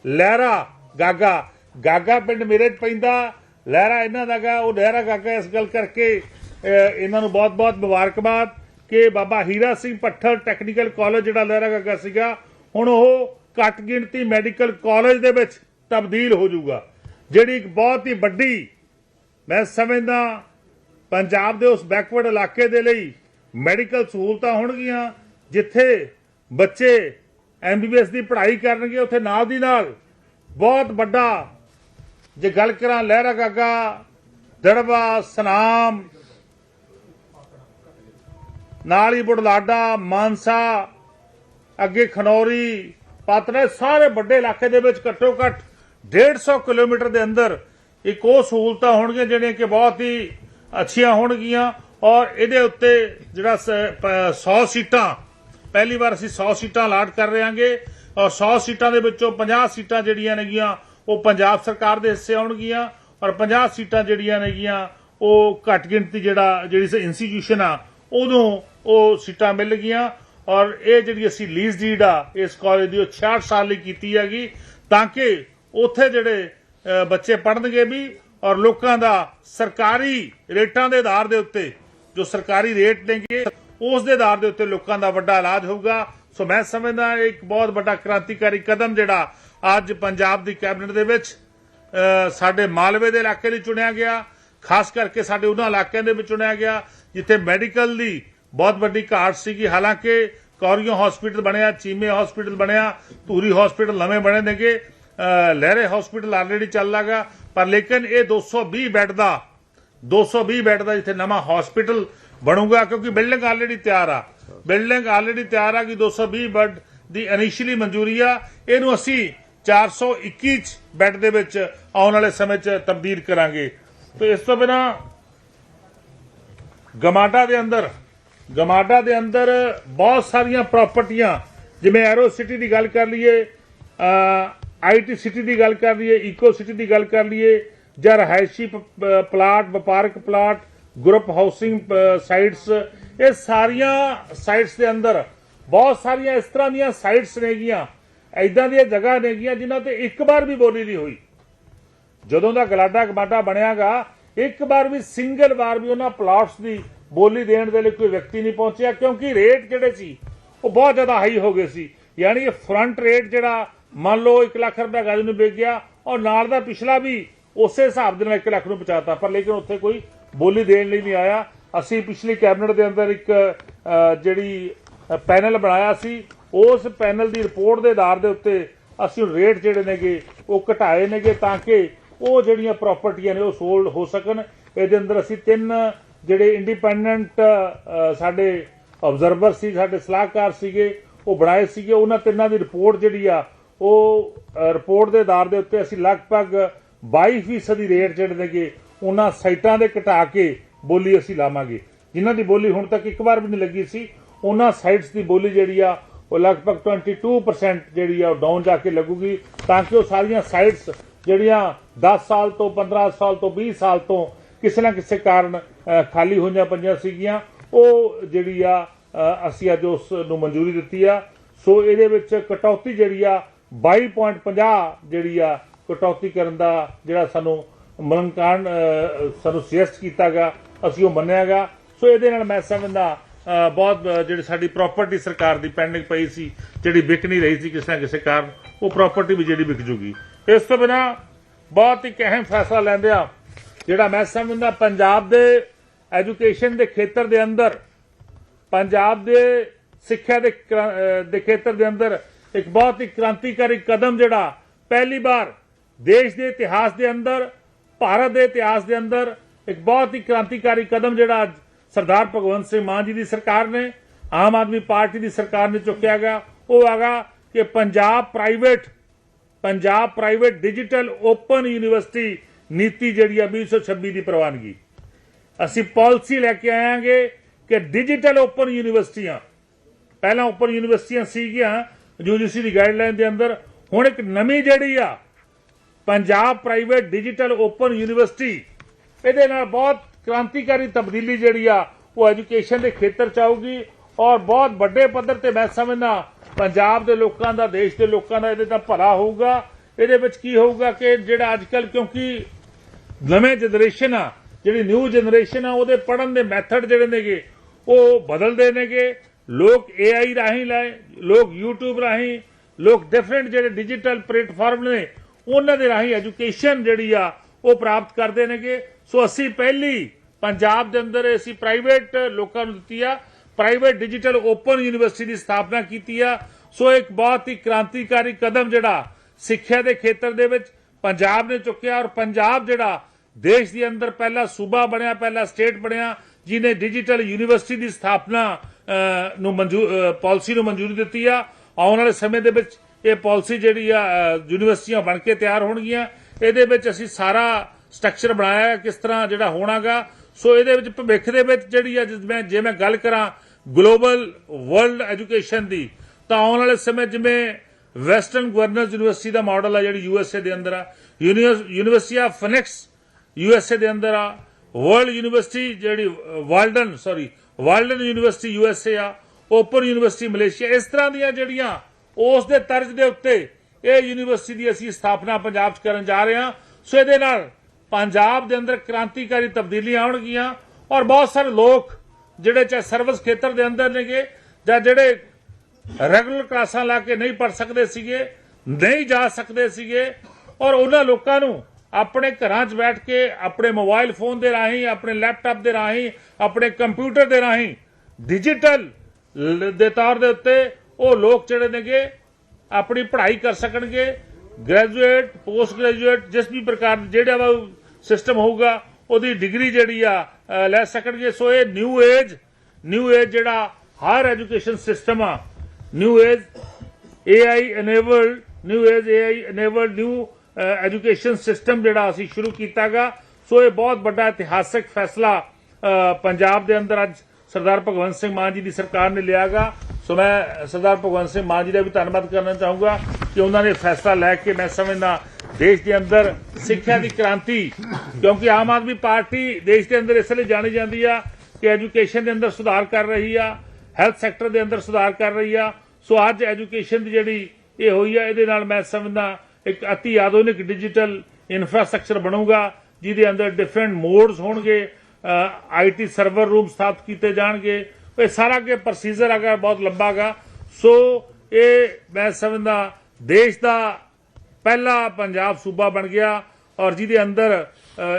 ਲਹਿਰਾ, ਗਾਗਾ। ਗਾਗਾ ਪਿੰਡ ਮੇਰੇ 'ਚ ਪੈਂਦਾ, ਲਹਿਰਾ ਇਹਨਾਂ ਦਾ ਗਾ ਉਹ ਲਹਿਰਾ, ਗਾਗਾ ਇਸ ਗੱਲ ਕਰਕੇ ਇਹਨਾਂ ਨੂੰ ਬਹੁਤ-ਬਹੁਤ ਮੁਬਾਰਕਬਾਦ ਕਿ ਬਾਬਾ ਹੀਰਾ ਸਿੰਘ ਪੱਠਲ ਟੈਕਨੀਕਲ ਕਾਲਜ, ਜਿਹੜਾ ਲਹਿਰਾ, ਗਾਗਾ ਸੀਗਾ, ਹੁਣ ਉਹ ਘੱਟ ਗਿਣਤੀ ਮੈਡੀਕਲ ਕਾਲਜ ਦੇ ਵਿੱਚ ਤਬਦੀਲ ਹੋ ਜਾਊਗਾ। ਜਿਹੜੀ ਇੱਕ ਬਹੁਤ ਹੀ ਵੱਡੀ ਮੈਂ ਸਮਝਦਾ ਪੰਜਾਬ ਦੇ ਉਸ ਬੈਕਵਰਡ ਇਲਾਕੇ ਦੇ ਲਈ ਮੈਡੀਕਲ ਸਹੂਲਤਾਂ ਹੋਣਗੀਆਂ, ਜਿੱਥੇ ਬੱਚੇ ਐਮਬੀਬੀਐਸ ਦੀ ਪੜ੍ਹਾਈ ਕਰਨਗੇ, ਉੱਥੇ ਨਾਲ ਦੀ ਨਾਲ ਬਹੁਤ ਵੱਡਾ ਜੇ ਗੱਲ ਕਰਾਂ ਲਹਿਰਾ ਗਾਗਾ ਦੜਵਾ ਸਨਾਮ, ਨਾਲ ਹੀ ਬੁਢਲਾਡਾ, ਮਾਨਸਾ, ਅੱਗੇ ਖਨੌਰੀ, ਪਾਤਰੇ, ਸਾਰੇ ਵੱਡੇ ਇਲਾਕੇ ਦੇ ਵਿੱਚ ਘੱਟੋ ਘੱਟ 150 ਕਿਲੋਮੀਟਰ ਦੇ ਅੰਦਰ ਇੱਕ ਉਹ ਸਹੂਲਤਾਂ ਹੋਣਗੀਆਂ ਜਿਹੜੀਆਂ ਕਿ ਬਹੁਤ ਹੀ ਅੱਛੀਆਂ ਹੋਣਗੀਆਂ ਔਰ ਇਹਦੇ ਉੱਤੇ ਜਿਹੜਾ 100 ਸੀਟਾਂ, ਪਹਿਲੀ ਵਾਰ ਅਸੀਂ 100 ਸੀਟਾਂ ਅਲਾਟ ਕਰ ਰਹੇ ਹਾਂਗੇ ਔਰ 100 ਸੀਟਾਂ ਦੇ ਵਿੱਚੋਂ 50 ਸੀਟਾਂ ਜਿਹੜੀਆਂ ਨੇਗੀਆਂ ਉਹ ਪੰਜਾਬ ਸਰਕਾਰ ਦੇ ਹਿੱਸੇ ਆਉਣਗੀਆਂ ਔਰ 50 ਸੀਟਾਂ ਜਿਹੜੀਆਂ ਨੇਗੀਆਂ ਉਹ ਘੱਟ ਗਿਣਤੀ ਜਿਹੜਾ, ਜਿਹੜੀ ਇੰਸਟੀਟਿਊਸ਼ਨ ਆ, ਉਦੋਂ ਉਹ ਸੀਟਾਂ ਮਿਲ ਗਈਆਂ ਔਰ ਇਹ ਜਿਹੜੀ ਅਸੀਂ ਲੀਜ਼ ਡੀਡ ਆ, ਇਸ ਕਾਲਜ ਦੀ ਉਹ 66 ਸਾਲ ਲਈ ਕੀਤੀ ਹੈਗੀ ਤਾਂ ਕਿ ਉੱਥੇ ਜਿਹੜੇ ਬੱਚੇ ਪੜਨਗੇ ਵੀ ਔਰ ਲੋਕਾਂ ਦਾ ਸਰਕਾਰੀ ਰੇਟਾਂ ਦੇ ਆਧਾਰ ਦੇ ਉੱਤੇ ਜੋ ਸਰਕਾਰੀ ਰੇਟ ਨੇਗੇ, ਉਸ ਦੇ ਆਧਾਰ ਦੇ ਉੱਤੇ ਲੋਕਾਂ ਦਾ ਵੱਡਾ ਇਲਾਜ ਹੋਊਗਾ। ਸੋ ਮੈਂ ਸਮਝਦਾ ਇੱਕ ਬਹੁਤ ਵੱਡਾ ਕ੍ਰਾਂਤੀਕਾਰੀ ਕਦਮ ਜਿਹੜਾ ਅੱਜ ਪੰਜਾਬ ਦੀ ਕੈਬਨਿਟ ਦੇ ਵਿੱਚ ਸਾਡੇ ਮਾਲਵੇ ਦੇ ਇਲਾਕੇ ਲਈ ਚੁਣਿਆ ਗਿਆ। ਖਾਸ ਕਰਕੇ ਸਾਡੇ ਉਹਨਾਂ ਇਲਾਕਿਆਂ ਦੇ ਵਿੱਚ ਚੁਣਿਆ ਗਿਆ, ਜਿੱਥੇ ਮੈਡੀਕਲ ਦੀ ਬਹੁਤ ਵੱਡੀ ਘਾਟ ਸੀਗੀ। ਹਾਲਾਂਕਿ ਕੌਰੀਓ ਹਸਪੀਟਲ ਬਣਿਆ, ਚੀਮੇ ਹਸਪੀਟਲ ਬਣਿਆ, ਧੂਰੀ ਹਸਪੀਟਲ ਨਵੇਂ ਬਣੇ ਨੇਗੇ। ਲਹਿਰੇ ਹਸਪੀਟਲ ਆਲਰੇਡੀ ਚੱਲ ਲਾਗਾ ਪਰ ਲੇਕਿਨ ਇਹ 220 ਬੈੱਡ ਦਾ 220 ਬੈੱਡ ਦਾ ਜਿੱਥੇ ਨਵਾਂ ਹਸਪੀਟਲ ਬਣੂਗਾ, ਕਿਉਂਕਿ ਬਿਲਡਿੰਗ ਆਲਰੇਡੀ ਤਿਆਰ ਆ। ਬਿਲਡਿੰਗ ਆਲਰੇਡੀ ਤਿਆਰ ਆ ਕਿ 220 ਬੈੱਡ ਦੀ ਇਨੀਸ਼ੀਅਲੀ ਮਨਜ਼ੂਰੀ ਆ। ਇਹਨੂੰ ਅਸੀਂ 421 ਚ ਬੈੱਡ ਦੇ ਵਿੱਚ ਆਉਣ ਵਾਲੇ ਸਮੇਂ 'ਚ ਤਬਦੀਲ ਕਰਾਂਗੇ। ਤੇ ਇਸ ਤੋਂ ਬਿਨਾ ਗਮਾਡਾ ਦੇ ਅੰਦਰ, ਗਮਾਡਾ ਦੇ ਅੰਦਰ ਬਹੁਤ ਸਾਰੀਆਂ ਪ੍ਰਾਪਰਟੀਆਂ ਜਿਵੇਂ ਐਰੋ ਸਿਟੀ ਦੀ ਗੱਲ ਕਰ ਲਈਏ ਆਈਟੀ ਸਿਟੀ ਦੀ ਗੱਲ ਕਰ ਲਈਏ ਇਕੋ ਸਿਟੀ ਦੀ ਗੱਲ ਕਰ ਲਈਏ, ਜਾਂ ਰਹਾਇਸ਼ੀ ਪਲਾਟ, ਵਪਾਰਕ ਪਲਾਟ ਗਰੁੱਪ ਹਾਊਸਿੰਗ ਸਾਈਟਸ ਇਹ ਸਾਰੀਆਂ ਸਾਈਟਸ ਦੇ ਅੰਦਰ ਬਹੁਤ ਸਾਰੀਆਂ ਇਸ ਤਰ੍ਹਾਂ ਦੀਆਂ ਸਾਈਟਸ ਨੇਗੀਆਂ ਐਦਾਂ ਦੀਆਂ ਜਗ੍ਹਾ ਨੇਗੀਆਂ ਜਿਨ੍ਹਾਂ ਤੇ ਇੱਕ ਵਾਰ ਵੀ ਬੋਲੀ ਨਹੀਂ ਹੋਈ। ਜਦੋਂ ਦਾ ਗਲਾਡਾ ਗਮਾਡਾ ਬਣਿਆਗਾ, ਇੱਕ ਵਾਰ ਵੀ ਸਿੰਗਲ ਵਾਰ ਵੀ ਉਹਨਾਂ ਪਲਾਟਸ ਦੀ ਬੋਲੀ ਦੇਣ ਦੇ ਲਈ ਕੋਈ ਵਿਅਕਤੀ ਨਹੀਂ ਪਹੁੰਚਿਆ, ਕਿਉਂਕਿ ਰੇਟ ਜਿਹੜੇ ਸੀ, ਉਹ ਬਹੁਤ ਜ਼ਿਆਦਾ ਹਾਈ ਹੋ ਗਏ ਸੀ। ਯਾਨੀ ਇਹ ਫਰੰਟ ਰੇਟ ਜਿਹੜਾ ਮੰਨ ਲਓ 1 ਲੱਖ ਰੁਪਏ ਗਜ ਨੂੰ ਵਿਕ ਗਿਆ ਔਰ ਨਾਲ ਦਾ ਪਿਛਲਾ ਵੀ ਉਸੇ ਹਿਸਾਬ ਦੇ ਨਾਲ 1 ਲੱਖ ਨੂੰ ਪਹੁੰਚਾਤਾ। ਪਰ ਲੇਕਿਨ ਉੱਥੇ ਕੋਈ ਬੋਲੀ ਦੇਣ ਲਈ ਨਹੀਂ ਆਇਆ। ਅਸੀਂ ਪਿਛਲੀ ਕੈਬਨਿਟ ਦੇ ਅੰਦਰ ਇੱਕ ਜਿਹੜੀ ਪੈਨਲ ਬਣਾਇਆ ਸੀ, ਉਸ ਪੈਨਲ ਦੀ ਰਿਪੋਰਟ ਦੇ ਆਧਾਰ ਦੇ ਉੱਤੇ ਅਸੀਂ ਰੇਟ ਜਿਹੜੇ ਨੇਗੇ, ਉਹ ਘਟਾਏ ਨੇਗੇ ਤਾਂ ਕਿ ਉਹ ਜਿਹੜੀਆਂ ਪ੍ਰਾਪਰਟੀਆਂ ਨੇ ਉਹ ਸੋਲਡ ਹੋ ਸਕਣ। ਇਹਦੇ ਅੰਦਰ ਅਸੀਂ ਤਿੰਨ ਜਿਹੜੇ ਇੰਡੀਪੈਂਡੈਂਟ ਸਾਡੇ ਆਬਜ਼ਰਵਰ ਸੀ, ਸਾਡੇ ਸਲਾਹਕਾਰ ਸੀਗੇ, ਉਹ ਬਣਾਏ ਸੀਗੇ। ਉਹਨਾਂ ਤਿੰਨਾਂ ਦੀ ਰਿਪੋਰਟ ਜਿਹੜੀ ਆ ਉਹ ਰਿਪੋਰਟ ਦੇ ਆਧਾਰ ਦੇ ਉੱਤੇ ਅਸੀਂ ਲਗਭਗ 22% ਦੀ ਰੇਟ ਜਿਹੜੇ ਨੇਗੇ, ਉਹਨਾਂ ਸਾਈਟਾਂ ਦੇ ਘਟਾ ਕੇ ਬੋਲੀ ਅਸੀਂ ਲਾਵਾਂਗੇ। ਜਿਨ੍ਹਾਂ ਦੀ ਬੋਲੀ ਹੁਣ ਤੱਕ ਇੱਕ ਵਾਰ ਵੀ ਨਹੀਂ ਲੱਗੀ ਸੀ, ਉਹਨਾਂ ਸਾਈਟਸ ਦੀ ਬੋਲੀ ਜਿਹੜੀ ਆ, ਉਹ ਲਗਭਗ 22% ਜਿਹੜੀ ਆ, ਉਹ ਡਾਊਨ ਜਾ ਕੇ ਲੱਗੂਗੀ, ਤਾਂ ਕਿ ਉਹ ਸਾਰੀਆਂ ਸਾਈਟਸ ਜਿਹੜੀਆਂ 10 ਸਾਲ ਤੋਂ 15 ਸਾਲ ਤੋਂ 20 ਸਾਲ ਤੋਂ ਕਿਸੇ ਨਾ ਕਿਸੇ ਕਾਰਨ ਖਾਲੀ ਹੋਈਆਂ ਪਈਆਂ ਸੀਗੀਆਂ। ਉਹ ਜਿਹੜੀ ਆ ਅਸੀਂ ਅੱਜ ਉਸ ਨੂੰ ਮਨਜ਼ੂਰੀ ਦਿੱਤੀ ਆ। ਸੋ ਇਹਦੇ ਵਿੱਚ ਕਟੌਤੀ ਜਿਹੜੀ ਆ 22.50 ਜਿਹੜੀ ਆ ਕਟੌਤੀ ਕਰਨ ਦਾ ਜਿਹੜਾ ਸਾਨੂੰ ਮਲੰਕਾਨ ਸਾਨੂੰ ਸੁਜੈਸਟ ਕੀਤਾ ਗਿਆ, ਅਸੀਂ ਉਹ ਮੰਨਿਆਗਾ ਸੋ ਇਹਦੇ ਨਾਲ ਮੈਂ ਸਮਝਦਾ ਬਹੁਤ ਜਿਹੜੀ ਸਾਡੀ ਪ੍ਰਾਪਰਟੀ ਸਰਕਾਰ ਦੀ ਪੈਂਡਿੰਗ ਪਈ ਸੀ, ਜਿਹੜੀ ਵਿਕ ਨਹੀਂ ਰਹੀ ਸੀ ਕਿਸੇ ਨਾ ਕਿਸੇ ਕਾਰਨ, ਉਹ ਪ੍ਰਾਪਰਟੀ ਵੀ ਜਿਹੜੀ ਵਿਕ ਜੂਗੀ। ਇਸ ਤੋਂ ਬਿਨਾ ਬਹੁਤ ਹੀ ਅਹਿਮ ਫੈਸਲਾ ਲੈਂਦੇ ਆ, ਜਿਹੜਾ ਮੈਂ ਸਮਝਦਾ ਪੰਜਾਬ ਦੇ ਐਜੂਕੇਸ਼ਨ ਦੇ ਖੇਤਰ ਦੇ ਅੰਦਰ, ਪੰਜਾਬ ਦੇ ਸਿੱਖਿਆ ਦੇ ਕ੍ਰਾਂ- ਦੇ ਖੇਤਰ ਦੇ ਅੰਦਰ ਇੱਕ ਬਹੁਤ ਹੀ ਕ੍ਰਾਂਤੀਕਾਰੀ ਕਦਮ ਜਿਹੜਾ ਪਹਿਲੀ ਵਾਰ ਦੇਸ਼ ਦੇ ਇਤਿਹਾਸ ਦੇ ਅੰਦਰ, ਭਾਰਤ ਦੇ ਇਤਿਹਾਸ ਦੇ ਅੰਦਰ ਇੱਕ ਬਹੁਤ ਹੀ ਕ੍ਰਾਂਤੀਕਾਰੀ ਕਦਮ ਜਿਹੜਾ ਅੱਜ ਸਰਦਾਰ ਭਗਵੰਤ ਸਿੰਘ ਮਾਨ ਜੀ ਦੀ ਸਰਕਾਰ ਨੇ, ਆਮ ਆਦਮੀ ਪਾਰਟੀ ਦੀ ਸਰਕਾਰ ਨੇ ਚੁੱਕਿਆ ਗਿਆ ਉਹ ਹੈਗਾ ਕਿ Punjab private Punjab private digital open university ਨੀਤੀ ਜਿਹੜੀ ਆ 2026 ਦੀ ਪ੍ਰਵਾਨਗੀ। ਅਸੀਂ ਪਾਲਿਸੀ ਲੈ ਕੇ ਆਵਾਂਗੇ ਕਿ ਡਿਜੀਟਲ ਓਪਨ ਯੂਨੀਵਰਸਿਟੀਆਂ, ਪਹਿਲਾਂ ਓਪਨ ਯੂਨੀਵਰਸਿਟੀਆਂ ਸੀਗੀਆਂ ਯੂਜੀਸੀ ਦੀ ਗਾਈਡਲਾਈਨ ਦੇ ਅੰਦਰ ਹੁਣ ਇੱਕ ਨਵੀਂ ਜਿਹੜੀ ਆ, Punjab private digital open university ਇਹਦੇ ਨਾਲ ਬਹੁਤ ਕ੍ਰਾਂਤੀਕਾਰੀ ਤਬਦੀਲੀ ਜਿਹੜੀ ਆ, ਉਹ ਐਜੂਕੇਸ਼ਨ ਦੇ ਖੇਤਰ ਚ ਆਊਗੀ ਔਰ ਬਹੁਤ ਵੱਡੇ ਪੱਧਰ ਤੇ ਮੈਂ ਸਮਝਦਾ ਪੰਜਾਬ ਦੇ ਲੋਕਾਂ ਦਾ, ਦੇਸ਼ ਦੇ ਲੋਕਾਂ ਦਾ ਇਹਦੇ ਨਾਲ ਭਲਾ ਹੋਊਗਾ। ਇਹਦੇ ਵਿੱਚ ਕੀ ਹੋਊਗਾ ਕਿ ਜਿਹੜਾ ਅੱਜ ਕੱਲ ਕਿਉਂਕਿ ਨਵੇਂ ਜਨਰੇਸ਼ਨ ਆ, ਜਿਹੜੀ ਨਿਊ ਜਨਰੇਸ਼ਨ ਆ, ਉਹਦੇ ਪੜਨ ਦੇ ਮੈਥਡ ਜਿਹੜੇ ਨੇਗੇ, ਉਹ ਬਦਲਦੇ ਨੇਗੇ। ਲੋਕ AI ਰਾਹੀਂ ਲੈ ਲੋਕ YouTube ਰਾਹੀਂ, ਲੋਕ ਡਿਫਰੈਂਟ ਜਿਹੜੇ ਡਿਜੀਟਲ ਪਲੇਟਫਾਰਮ ਨੇ, ਉਹਨਾਂ ਦੇ ਰਾਹੀਂ ਐਜੂਕੇਸ਼ਨ ਜਿਹੜੀ ਆ, ਉਹ ਪ੍ਰਾਪਤ ਕਰਦੇ ਨੇਗੇ। ਸੋ ਅਸੀਂ ਪਹਿਲੀ ਪੰਜਾਬ ਦੇ ਅੰਦਰ ਅਸੀਂ ਪ੍ਰਾਈਵੇਟ ਲੋਕਾਂ ਨੂੰ ਦਿੱਤੀ ਆ ਪ੍ਰਾਈਵੇਟ ਡਿਜੀਟਲ ਓਪਨ ਯੂਨੀਵਰਸਿਟੀ ਦੀ ਸਥਾਪਨਾ ਕੀਤੀ ਆ। ਸੋ ਇੱਕ ਬਹੁਤ ਹੀ ਕ੍ਰਾਂਤੀਕਾਰੀ ਕਦਮ ਜਿਹੜਾ ਸਿੱਖਿਆ ਦੇ ਖੇਤਰ ਦੇ ਵਿੱਚ ਪੰਜਾਬ ਨੇ ਚੁੱਕਿਆ ਔਰ ਪੰਜਾਬ ਜਿਹੜਾ ਦੇਸ਼ ਦੇ ਅੰਦਰ ਪਹਿਲਾ ਸੂਬਾ ਬਣਿਆ, ਪਹਿਲਾ ਸਟੇਟ ਬਣਿਆ ਜਿਹਨੇ ਡਿਜੀਟਲ ਯੂਨੀਵਰਸਿਟੀ ਦੀ ਸਥਾਪਨਾ ਨੂੰ ਮਨਜ਼ੂਰ ਪਾਲਿਸੀ ਨੂੰ ਮਨਜ਼ੂਰੀ ਦਿੱਤੀ ਆ, ਆਉਣ ਵਾਲੇ ਸਮੇਂ ਦੇ ਵਿੱਚ ਇਹ ਪਾਲਿਸੀ ਜਿਹੜੀ ਆ ਯੂਨੀਵਰਸਿਟੀਆਂ ਬਣ ਕੇ ਤਿਆਰ ਹੋਣਗੀਆਂ। ਇਹਦੇ ਵਿੱਚ ਅਸੀਂ ਸਾਰਾ ਸਟਰਕਚਰ ਬਣਾਇਆ ਹੈ, ਕਿਸ ਤਰ੍ਹਾਂ ਜਿਹੜਾ ਹੋਣਾਗਾ। ਸੋ ਇਹਦੇ ਵਿੱਚ ਭਵਿੱਖ ਦੇ ਵਿੱਚ ਜਿਹੜੀ ਆ, ਜਿਸ ਜੇ ਮੈਂ ਗੱਲ ਕਰਾਂ ਗਲੋਬਲ ਵਰਲਡ ਐਜੂਕੇਸ਼ਨ ਦੀ, ਤਾਂ ਆਉਣ ਵਾਲੇ ਸਮੇਂ ਜਿਵੇਂ ਵੈਸਟਰਨ ਗਵਰਨਰਸ ਯੂਨੀਵਰਸਿਟੀ ਦਾ ਮਾਡਲ ਆ ਜਿਹੜੀ ਯੂਐਸਏ ਦੇ ਅੰਦਰ ਆ ਯੂਨੀਵਰਸਿਟੀ ਆਫ ਫਿਨਿਕਸ ਯੂਐਸਏ ਦੇ ਅੰਦਰ ਆ ਵਰਲਡ ਯੂਨੀਵਰਸਿਟੀ ਜਿਹੜੀ Walden sorry Walden university USA ਆ ਓਪਨ ਯੂਨੀਵਰਸਿਟੀ ਮਲੇਸ਼ੀਆ ਇਸ ਤਰ੍ਹਾਂ ਦੀਆਂ ਜਿਹੜੀਆਂ ਉਸ ਦੇ ਤਰਜ਼ ਦੇ ਉੱਤੇ ਇਹ ਯੂਨੀਵਰਸਿਟੀ ਦੀ ਅਸੀਂ ਸਥਾਪਨਾ ਪੰਜਾਬ 'ਚ ਕਰਨ ਜਾ ਰਹੇ ਹਾਂ। ਸੋ ਇਹਦੇ ਨਾਲ ਪੰਜਾਬ ਦੇ ਅੰਦਰ ਕ੍ਰਾਂਤੀਕਾਰੀ ਤਬਦੀਲੀਆਂ ਆਉਣਗੀਆਂ ਔਰ ਬਹੁਤ ਸਾਰੇ ਲੋਕ ਜਿਹੜੇ ਚਾਹੇ ਸਰਵਿਸ ਖੇਤਰ ਦੇ ਅੰਦਰ ਨੇਗੇ ਜਾਂ ਜਿਹੜੇ ਰੈਗੂਲਰ ਕਲਾਸਾਂ ਲਾ ਕੇ ਨਹੀਂ ਪੜ ਸਕਦੇ ਸੀਗੇ, ਨਹੀਂ ਜਾ ਸਕਦੇ ਸੀਗੇ ਔਰ ਉਹਨਾਂ ਲੋਕਾਂ ਨੂੰ ਆਪਣੇ ਘਰਾਂ 'ਚ ਬੈਠ ਕੇ, ਆਪਣੇ ਮੋਬਾਈਲ ਫੋਨ ਦੇ ਰਾਹੀਂ, ਆਪਣੇ ਲੈਪਟਾਪ ਦੇ ਰਾਹੀਂ, ਆਪਣੇ ਕੰਪਿਊਟਰ ਦੇ ਰਾਹੀਂ ਡਿਜੀਟਲ ਦੇ ਤੌਰ ਦੇ ਉੱਤੇ ਉਹ ਲੋਕ ਜਿਹੜੇ ਨੇਗੇ, ਆਪਣੀ ਪੜ੍ਹਾਈ ਕਰ ਸਕਣਗੇ ਗ੍ਰੈਜੂਏਟ ਪੋਸਟ ਗ੍ਰੈਜੂਏਟ ਜਿਸ ਵੀ ਪ੍ਰਕਾਰ ਜਿਹੜਾ ਵਾ ਸਿਸਟਮ ਹੋਊਗਾ, ਉਹਦੀ ਡਿਗਰੀ ਜਿਹੜੀ ਆ ਲੈ ਸਕਣਗੇ। ਸੋ ਇਹ ਨਿਊ ਏਜ ਨਿਊ ਏਜ ਜਿਹੜਾ ਹਾਇਰ ਐਜੂਕੇਸ਼ਨ ਸਿਸਟਮ ਆ new age AI enabled new age AI enabled new education system ਜਿਹੜਾ ਅਸੀਂ ਸ਼ੁਰੂ ਕੀਤਾਗਾ, ਸੋ ਇਹ ਬਹੁਤ ਵੱਡਾ ਇਤਿਹਾਸਕ ਫੈਸਲਾ ਪੰਜਾਬ ਦੇ ਅੰਦਰ ਅੱਜ ਸਰਦਾਰ ਭਗਵੰਤ ਸਿੰਘ ਮਾਨ ਜੀ ਦੀ ਸਰਕਾਰ ਨੇ ਲਿਆਗਾ। ਸੋ ਮੈਂ ਸਰਦਾਰ ਭਗਵੰਤ ਸਿੰਘ ਮਾਨ ਜੀ ਦਾ ਵੀ ਧੰਨਵਾਦ ਕਰਨਾ ਚਾਹੂੰਗਾ ਕਿ ਉਹਨਾਂ ਨੇ ਫੈਸਲਾ ਲੈ ਕੇ ਮੈਂ ਸਮਝਦਾ ਦੇਸ਼ ਦੇ ਅੰਦਰ ਸਿੱਖਿਆ ਦੀ ਕ੍ਰਾਂਤੀ, ਕਿਉਂਕਿ ਆਮ ਆਦਮੀ ਪਾਰਟੀ ਦੇਸ਼ ਦੇ ਅੰਦਰ ਇਸ ਲਈ ਜਾਣੀ ਜਾਂਦੀ ਆ ਕਿ ਐਜੂਕੇਸ਼ਨ ਦੇ ਅੰਦਰ ਸੁਧਾਰ ਕਰ ਰਹੀ ਆ ਹੈਲਥ ਸੈਕਟਰ ਦੇ ਅੰਦਰ ਸੁਧਾਰ ਕਰ ਰਹੀ ਆ। ਸੋ ਅੱਜ ਐਜੂਕੇਸ਼ਨ ਦੀ ਜਿਹੜੀ ਇਹ ਹੋਈ ਆ, ਇਹਦੇ ਨਾਲ ਮੈਂ ਸਮਝਦਾ ਇੱਕ ਅਤੀ ਆਧੁਨਿਕ ਡਿਜੀਟਲ ਇਨਫਰਾਸਟ੍ਰਕਚਰ ਬਣੂਗਾ, ਜਿਹਦੇ ਅੰਦਰ ਡਿਫਰੈਂਟ ਮੋਡਸ ਹੋਣਗੇ ਆਈਟੀ ਸਰਵਰ ਰੂਮ ਸਥਾਪਿਤ ਕੀਤੇ ਜਾਣਗੇ। ਇਹ ਸਾਰਾ ਕੇ ਪ੍ਰੋਸੀਜਰ ਅਗਰ ਬਹੁਤ ਲੰਬਾ ਗਾ ਸੋ ਇਹ ਮੈਂ ਸਮਝਦਾ ਦੇਸ਼ ਦਾ ਪਹਿਲਾ ਪੰਜਾਬ ਸੂਬਾ ਬਣ ਗਿਆ ਔਰ ਜਿਹਦੇ ਅੰਦਰ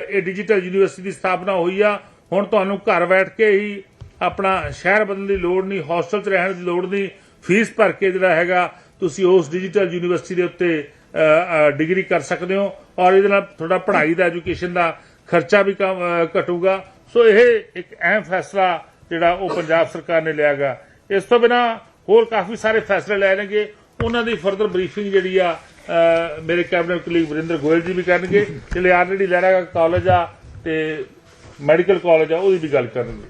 ਇਹ ਡਿਜੀਟਲ ਯੂਨੀਵਰਸਿਟੀ ਦੀ ਸਥਾਪਨਾ ਹੋਈ ਆ। ਹੁਣ ਤੁਹਾਨੂੰ ਘਰ ਬੈਠ ਕੇ ਹੀ ਆਪਣਾ ਸ਼ਹਿਰ ਬਦਲਣ ਦੀ ਲੋੜ ਨਹੀਂ ਹੌਸਟਲ 'ਚ ਰਹਿਣ ਦੀ ਲੋੜ ਨਹੀਂ ਫੀਸ ਭਰ ਕੇ ਜਿਹੜਾ ਹੈਗਾ, ਤੁਸੀਂ ਉਸ ਡਿਜੀਟਲ ਯੂਨੀਵਰਸਿਟੀ ਦੇ ਉੱਤੇ ਡਿਗਰੀ ਕਰ ਸਕਦੇ ਹੋ ਔਰ ਇਹਦੇ ਨਾਲ ਤੁਹਾਡਾ ਪੜ੍ਹਾਈ ਦਾ ਐਜੂਕੇਸ਼ਨ ਦਾ ਖਰਚਾ ਵੀ ਘਟੂਗਾ। ਸੋ ਇਹ ਇੱਕ ਅਹਿਮ ਫੈਸਲਾ ਜਿਹੜਾ ਉਹ ਪੰਜਾਬ ਸਰਕਾਰ ਨੇ ਲਿਆਗਾ ਇਸ ਤੋਂ ਬਿਨਾ ਹੋਰ ਕਾਫੀ ਸਾਰੇ ਫੈਸਲੇ ਲੈਣਗੇ ਉਹਨਾਂ ਦੀ ਫਰਦਰ ਬਰੀਫਿੰਗ ਜਿਹੜੀ ਆ ਮੇਰੇ ਕੈਬਨਿਟ ਕਲੀਗ ਵਰਿੰਦਰ ਗੋਇਲ ਜੀ ਵੀ ਕਰਨਗੇ। ਜਿਹੜੇ ਆਲਰੇਡੀ ਲਹਿਰਾ ਕਾਲਜ ਆ ਤੇ ਮੈਡੀਕਲ ਕਾਲਜ ਆ, ਉਹਦੀ ਵੀ ਗੱਲ ਕਰਨਗੇ।